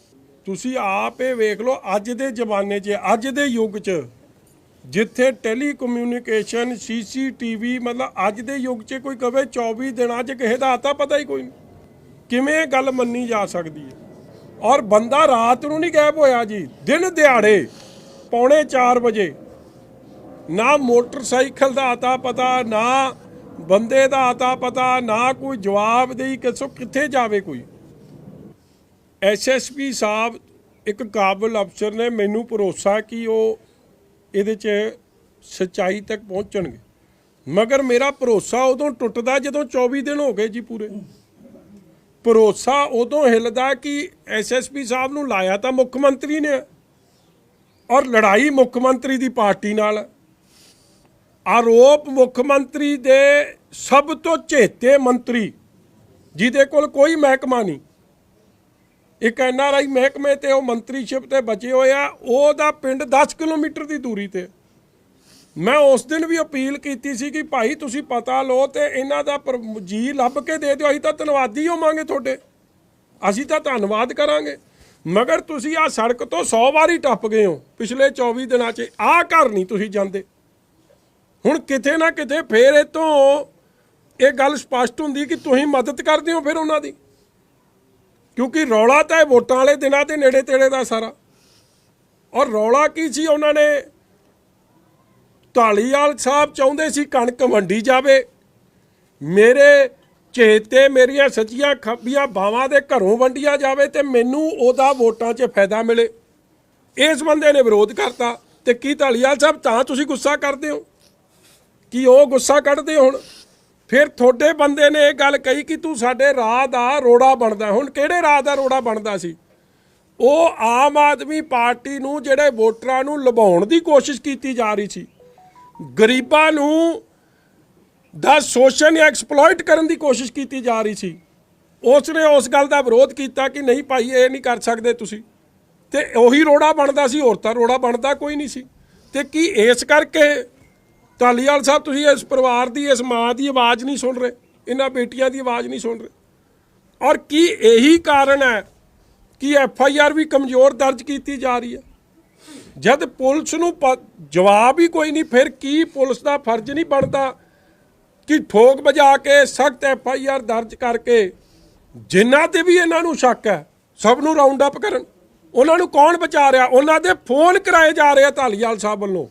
ਤੁਸੀਂ ਆਪ ਇਹ ਵੇਖ ਲਓ, ਅੱਜ ਦੇ ਜ਼ਮਾਨੇ 'ਚ, ਅੱਜ ਦੇ ਯੁੱਗ 'ਚ, ਜਿੱਥੇ ਟੈਲੀਕਮਿਊਨੀਕੇਸ਼ਨ, ਸੀਸੀਟੀਵੀ, ਮਤਲਬ ਅੱਜ ਦੇ ਯੁੱਗ 'ਚ ਕੋਈ ਕਵੇ 24 ਦਿਨਾਂ 'ਚ ਕਿਸੇ ਦਾ ਆਤਾ ਪਤਾ ਹੀ ਕੋਈ ਨਹੀਂ। ਕਿਵੇਂ ਗੱਲ ਮੰਨੀ ਜਾ ਸਕਦੀ ਹੈ? ਔਰ ਬੰਦਾ ਰਾਤ ਨੂੰ ਨਹੀਂ ਗਾਇਬ ਹੋਇਆ ਜੀ, ਦਿਨ ਦਿਹਾੜੇ, ਪੌਣੇ 4 ਵਜੇ। ਨਾ ਮੋਟਰਸਾਈਕਲ ਦਾ ਆਤਾ ਪਤਾ, ਨਾ ਬੰਦੇ ਦਾ ਆਤਾ ਪਤਾ, ਨਾ ਕੋਈ ਜਵਾਬ ਦੇਈ, ਕਿਸੋ ਕਿੱਥੇ ਜਾਵੇ ਕੋਈ। ਐਸਐਸਪੀ ਸਾਹਿਬ ਇੱਕ ਕਾਬਲ ਅਫਸਰ ਨੇ ਮੈਨੂੰ ਭਰੋਸਾ ਕਿ ਉਹ ਇਹਦੇ 'ਚ ਸੱਚਾਈ ਤੱਕ ਪਹੁੰਚਣਗੇ। ਮਗਰ ਮੇਰਾ ਭਰੋਸਾ ਉਦੋਂ ਟੁੱਟਦਾ ਜਦੋਂ 24 ਦਿਨ ਹੋ ਗਏ ਜੀ ਪੂਰੇ। ਭਰੋਸਾ ਉਦੋਂ ਹਿੱਲਦਾ ਕਿ ਐਸਐਸਪੀ ਸਾਹਿਬ ਨੂੰ ਲਾਇਆ ਤਾਂ ਮੁੱਖ ਮੰਤਰੀ ਨੇ ਔਰ ਲੜਾਈ ਮੁੱਖ ਮੰਤਰੀ ਦੀ ਪਾਰਟੀ ਨਾਲ। ਆਰੋਪ ਮੁੱਖ ਮੰਤਰੀ ਦੇ ਸਭ ਤੋਂ ਚੇਤੇ ਮੰਤਰੀ, ਜਿਹਦੇ ਕੋਲ ਕੋਈ ਮਹਿਕਮਾ ਨਹੀਂ। ਇੱਕ ਐਨਆਰਆਈ ਮਹਿਕਮੇ ਤੇ ਉਹ ਮੰਤਰੀਸ਼ਿਪ ਤੇ ਬਚੇ ਹੋਏ ਆ, ਉਹਦਾ ਪਿੰਡ 10 ਕਿਲੋਮੀਟਰ ਦੀ ਦੂਰੀ ਤੇ। ਮੈਂ ਉਸ ਦਿਨ ਵੀ ਅਪੀਲ ਕੀਤੀ ਸੀ ਕਿ ਭਾਈ ਤੁਸੀਂ ਪਤਾ ਲਓ ਤੇ ਇਹਨਾਂ ਦਾ ਪਰ- ਜੀ ਲੱਭ ਕੇ ਦੇ ਦਿਓ, ਅਸੀਂ ਤਾਂ ਧੰਨਵਾਦੀ ਹੋਵਾਂਗੇ ਤੁਹਾਡੇ। ਅਸੀਂ ਤਾਂ ਧੰਨਵਾਦ ਕਰਾਂਗੇ। ਮਗਰ ਤੁਸੀਂ ਆ ਸੜਕ ਤੋਂ 100 ਵਾਰੀ ਟੱਪ ਗਏ ਹੋ ਪਿਛਲੇ 24 ਦਿਨਾਂ 'ਚ। ਆਹ ਘਰ ਨਹੀਂ ਤੁਸੀਂ ਜਾਂਦੇ। ਹੁਣ ਕਿਤੇ ਨਾ ਕਿਤੇ ਫੇਰ ਇਹ ਤੋਂ ਇਹ ਗੱਲ ਸਪਸ਼ਟ ਹੁੰਦੀ ਕਿ ਤੁਸੀਂ ਮਦਦ ਕਰਦੇ ਹੋ ਫਿਰ ਉਹਨਾਂ ਦੀ। ਕਿਉਂਕਿ ਰੌਲਾ ਤਾਂ ਇਹ ਵੋਟਾਂ ਵਾਲੇ ਦਿਨਾਂ ਦੇ ਨੇੜੇ ਤੇੜੇ ਦਾ ਸਾਰਾ। ਔਰ ਰੌਲਾ ਕੀ ਸੀ ਉਹਨਾਂ ਨੇ ਢਾਲੀਵਾਲ ਸਾਹਿਬ ਚਾਹੁੰਦੇ ਸੀ ਕਣਕ ਵੰਡੀ ਜਾਵੇ। ਮੇਰੇ ਚੇਤੇ ਮੇਰੀਆਂ ਸੱਚੀਆਂ ਖੱਬੀਆਂ ਬਾਵਾਂ ਦੇ ਘਰੋਂ ਵੰਡੀਆਂ ਜਾਵੇ ਤੇ ਮੈਨੂੰ ਉਹਦਾ ਵੋਟਾਂ 'ਚ ਫਾਇਦਾ ਮਿਲੇ। ਇਸ ਬੰਦੇ ਨੇ ਵਿਰੋਧ ਕਰਤਾ ਤੇ ਕੀ ਢਾਲੀਵਾਲ ਸਾਹਿਬ, ਤਾਂ ਤੁਸੀਂ ਗੁੱਸਾ ਕਰਦੇ ਹੋ? ਕਿ ਉਹ ਗੁੱਸਾ ਕੱਢਦੇ ਹੁਣ? ਫਿਰ ਤੁਹਾਡੇ ਬੰਦੇ ਨੇ ਇਹ ਗੱਲ ਕਹੀ ਕਿ ਤੂੰ ਸਾਡੇ ਰਾਹ ਦਾ ਰੋੜਾ ਬਣਦਾ। ਹੁਣ ਕਿਹੜੇ ਰਾਹ ਦਾ ਰੋੜਾ ਬਣਦਾ ਸੀ? ਉਹ ਆਮ ਆਦਮੀ ਪਾਰਟੀ ਨੂੰ, ਜਿਹੜੇ ਵੋਟਰਾਂ ਨੂੰ ਲੁਭਾਉਣ ਦੀ ਕੋਸ਼ਿਸ਼ ਕੀਤੀ ਜਾ ਰਹੀ ਸੀ। ਗਰੀਬਾਂ ਨੂੰ ਦਾ ਸ਼ੋਸ਼ਣ ਜਾਂ ਐਕਸਪਲੋਇਟ ਕਰਨ ਦੀ ਕੋਸ਼ਿਸ਼ ਕੀਤੀ ਜਾ ਰਹੀ ਸੀ। ਉਸ ਨੇ ਉਸ ਗੱਲ ਦਾ ਵਿਰੋਧ ਕੀਤਾ ਕਿ ਨਹੀਂ ਭਾਈ, ਇਹ ਨਹੀਂ ਕਰ ਸਕਦੇ ਤੁਸੀਂ। ਤੇ ਉਹੀ ਰੋੜਾ ਬਣਦਾ ਸੀ, ਹੋਰ ਤਾਂ ਰੋੜਾ ਬਣਦਾ ਕੋਈ ਨਹੀਂ ਸੀ। ਤੇ ਕੀ ਇਸ ਕਰਕੇ ਧਾਲੀਵਾਲ ਸਾਹਿਬ, ਤੁਸੀਂ ਇਸ ਪਰਿਵਾਰ ਦੀ, ਇਸ ਮਾਂ ਦੀ ਆਵਾਜ਼ ਨਹੀਂ ਸੁਣ ਰਹੇ? ਇਹਨਾਂ ਬੇਟੀਆਂ ਦੀ ਆਵਾਜ਼ ਨਹੀਂ ਸੁਣ ਰਹੇ? ਔਰ ਕੀ ਇਹੀ ਕਾਰਨ ਹੈ ਕਿ ਐਫ ਆਈ ਆਰ ਵੀ ਕਮਜ਼ੋਰ ਦਰਜ ਕੀਤੀ ਜਾ ਰਹੀ ਹੈ? ਜਦ ਪੁਲਿਸ ਨੂੰ ਪ- ਜਵਾਬ ਹੀ ਕੋਈ ਨਹੀਂ, ਫਿਰ ਕੀ ਪੁਲਿਸ ਦਾ ਫਰਜ਼ ਨਹੀਂ ਬਣਦਾ ਕਿ ਠੋਕ ਵਜਾ ਕੇ, ਸਖਤ ਐਫ ਆਈ ਆਰ ਦਰਜ ਕਰਕੇ ਜਿਨ੍ਹਾਂ ਤੇ ਵੀ ਇਹਨਾਂ ਨੂੰ ਸ਼ੱਕ ਹੈ, ਸਭ ਨੂੰ ਰਾਉਂਡ ਅਪ ਕਰਨ। ਉਹਨਾਂ ਨੂੰ ਕੌਣ ਬਚਾ ਰਿਹਾ? ਉਹਨਾਂ ਦੇ ਫੋਨ ਕਰਾਏ ਜਾ ਰਹੇ ਆ ਧਾਲੀਵਾਲ ਸਾਹਿਬ ਵੱਲੋਂ।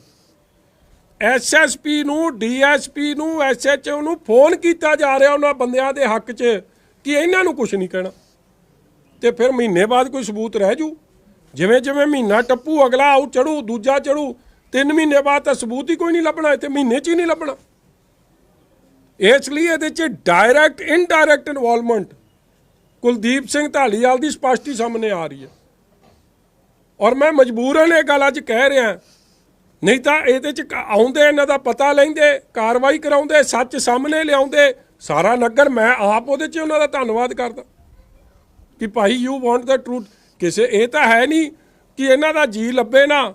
ਐਸਐਸਪੀ ਨੂੰ ਡੀਐਸਪੀ ਨੂੰ ਐਸਐਚਓ ਨੂੰ ਫੋਨ ਕੀਤਾ ਜਾ ਰਿਹਾ ਉਹਨਾਂ ਬੰਦਿਆਂ ਦੇ ਹੱਕ 'ਚ ਕਿ ਇਹਨਾਂ ਨੂੰ ਕੁਝ ਨਹੀਂ ਕਹਿਣਾ। ਤੇ ਫਿਰ ਮਹੀਨੇ ਬਾਅਦ ਕੋਈ ਸਬੂਤ ਰਹਿ ਜੂ। ਜਿਵੇਂ ਜਿਵੇਂ ਮਹੀਨਾ ਟੱਪੂ, ਅਗਲਾ ਆਉ ਚੜੂ ਦੂਜਾ ਚੜੂ ਤਿੰਨ ਮਹੀਨੇ ਬਾਅਦ ਤਾਂ ਸਬੂਤ ਹੀ ਕੋਈ ਨਹੀਂ ਲੱਭਣਾ, ਇੱਥੇ ਮਹੀਨੇ 'ਚ ਹੀ ਨਹੀਂ ਲੱਭਣਾ। ਇਸ ਲਈ ਇਹਦੇ 'ਚ direct indirect involvement Kuldeep Singh Dhaliwal ਦੀ ਸਪਸ਼ਟੀ ਸਾਹਮਣੇ ਆ ਰਹੀ ਹੈ। ਔਰ ਮੈਂ ਮਜਬੂਰਨ ਇਹ ਗੱਲ ਅੱਜ ਕਹਿ ਰਿਹਾ ਨਹੀਂ ਤਾਂ ਇਹਦੇ 'ਚ ਆਉਂਦੇ, ਇਹਨਾਂ ਦਾ ਪਤਾ ਲੈਂਦੇ, ਕਾਰਵਾਈ ਕਰਾਉਂਦੇ, ਸੱਚ ਸਾਹਮਣੇ ਲਿਆਉਂਦੇ, ਸਾਰਾ ਨਗਰ ਮੈਂ ਆਪ ਉਹਦੇ 'ਚ ਉਹਨਾਂ ਦਾ ਧੰਨਵਾਦ ਕਰਦਾ। ਕਿ ਭਾਈ ਯੂ ਵਾਂਟ ਦਾ ਟਰੂਥ ਕਿਸੇ ਇਹ ਤਾਂ ਹੈ ਨਹੀਂ ਕਿ ਇਹਨਾਂ ਦਾ ਜੀ ਲੱਭੇ ਨਾ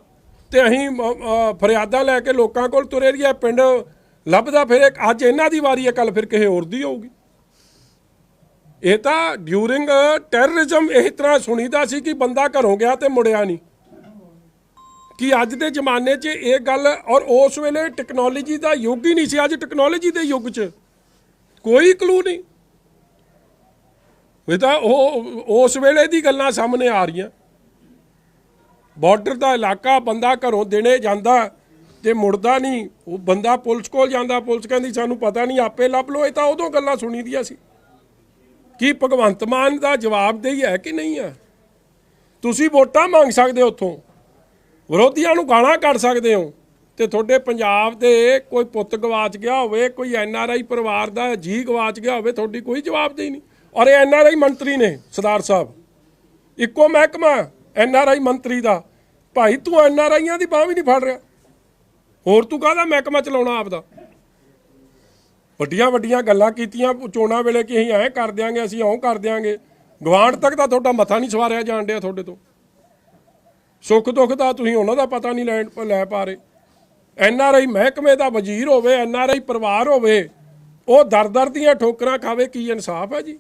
ਤੇ ਅਸੀਂ ਅ, ਫਰਿਆਦਾਂ ਲੈ ਕੇ ਲੋਕਾਂ ਕੋਲ ਤੁਰੇ ਰਹੀਏ ਪਿੰਡ ਲੱਭਦਾ ਫਿਰ ਅੱਜ ਇਹਨਾਂ ਦੀ ਵਾਰੀ ਹੈ ਕੱਲ ਫਿਰ ਕਿਸੇ ਹੋਰ ਦੀ ਹੋਊਗੀ। ਇਹ ਤਾਂ ਡਿਊਰਿੰਗ ਟੈਰਰਿਜ਼ਮ ਇਹ ਤਰ੍ਹਾਂ ਸੁਣੀਦਾ ਸੀ ਕਿ ਬੰਦਾ ਘਰੋਂ ਗਿਆ ਤੇ ਮੁੜਿਆ ਨਹੀਂ। ਕਿ ਅੱਜ ਦੇ ਜ਼ਮਾਨੇ 'ਚ ਇਹ ਗੱਲ ਔਰ ਉਸ ਵੇਲੇ ਟੈਕਨੋਲੋਜੀ ਦਾ ਯੁੱਗ ਹੀ ਨਹੀਂ ਸੀ ਅੱਜ ਟੈਕਨੋਲੋਜੀ ਦੇ ਯੁੱਗ 'ਚ ਕੋਈ ਕਲੂ ਨਹੀਂ। ਇਹ ਤਾਂ ਉਹ, ਉਸ ਵੇਲੇ ਦੀ ਗੱਲਾਂ ਸਾਹਮਣੇ ਆ ਰਹੀਆਂ। ਬਾਰਡਰ ਦਾ ਇਲਾਕਾ ਬੰਦਾ ਘਰੋਂ ਦੇਣੇ ਜਾਂਦਾ ਤੇ ਮੁੜਦਾ ਨਹੀਂ। ਉਹ ਬੰਦਾ ਪੁਲਿਸ ਕੋਲ ਜਾਂਦਾ, ਪੁਲਿਸ ਕਹਿੰਦੀ, ਸਾਨੂੰ ਪਤਾ ਨਹੀਂ, ਆਪੇ ਲੱਭ ਲਓ। ਇਹ ਤਾਂ ਉਦੋਂ ਗੱਲਾਂ ਸੁਣੀ ਦੀਆਂ ਸੀ। ਕੀ ਭਗਵੰਤ ਮਾਨ ਦਾ ਜਵਾਬਦੇਹੀ ਹੈ ਕਿ ਨਹੀਂ ਹੈ? ਤੁਸੀਂ ਵੋਟਾਂ ਮੰਗ ਸਕਦੇ ਹੋ ਉੱਥੋਂ। ਵਿਰੋਧੀਆਂ ਨੂੰ ਗਾਲਾਂ ਕੱਢ ਸਕਦੇ ਹੋ। ਤੇ ਤੁਹਾਡੇ ਪੰਜਾਬ ਦੇ ਕੋਈ ਪੁੱਤ ਗਵਾਚ ਗਿਆ ਹੋਵੇ, ਕੋਈ ਐਨ ਆਰ ਆਈ ਪਰਿਵਾਰ ਦਾ ਜੀ ਗਵਾਚ ਗਿਆ ਹੋਵੇ, ਤੁਹਾਡੀ ਕੋਈ ਜਵਾਬਦੇਹੀ ਨਹੀਂ। ਔਰ ਇਹ ਐਨ ਆਰ ਆਈ ਮੰਤਰੀ ਨੇ, ਸਰਦਾਰ ਸਾਹਿਬ। ਇੱਕੋ ਮਹਿਕਮਾ ਐਨ ਆਰ ਆਈ ਮੰਤਰੀ ਦਾ। ਭਾਈ, ਤੂੰ ਐਨ ਆਰ ਆਈਆਂ ਦੀ ਬਾਹ ਵੀ ਨਹੀਂ ਫੜ ਰਿਹਾ। ਹੋਰ ਤੂੰ ਕਾਹਦਾ ਮਹਿਕਮਾ ਚਲਾਉਣਾ ਆਪਦਾ? ਵੱਡੀਆਂ ਵੱਡੀਆਂ ਗੱਲਾਂ ਕੀਤੀਆਂ ਚੋਣਾਂ ਵੇਲੇ ਕਿ ਅਸੀਂ ਐਂ ਕਰ ਦਿਆਂਗੇ, ਅਸੀਂ ਉਹ ਕਰ ਦਿਆਂਗੇ। ਗਵਾਂਢ ਤੱਕ ਤਾਂ ਤੁਹਾਡਾ ਮੱਥਾ ਨਹੀਂ ਸਵਾਰਿਆ ਜਾਣ ਡਿਆ ਤੁਹਾਡੇ ਤੋਂ। ਸੁੱਖ ਦੁੱਖ ਦਾ ਤੁਸੀਂ ਉਹਨਾਂ ਦਾ ਪਤਾ ਨਹੀਂ ਲੈਣ, ਲੈ ਪਾ ਰਹੇ। ਐਨ ਆਰ ਆਈ ਮਹਿਕਮੇ ਦਾ ਵਜ਼ੀਰ ਹੋਵੇ, ਐਨ ਆਰ ਆਈ ਪਰਿਵਾਰ ਹੋਵੇ, ਉਹ ਦਰ ਦਰ ਦੀਆਂ ਠੋਕਰਾਂ ਖਾਵੇ, ਕੀ ਇਨਸਾਫ ਹੈ ਜੀ?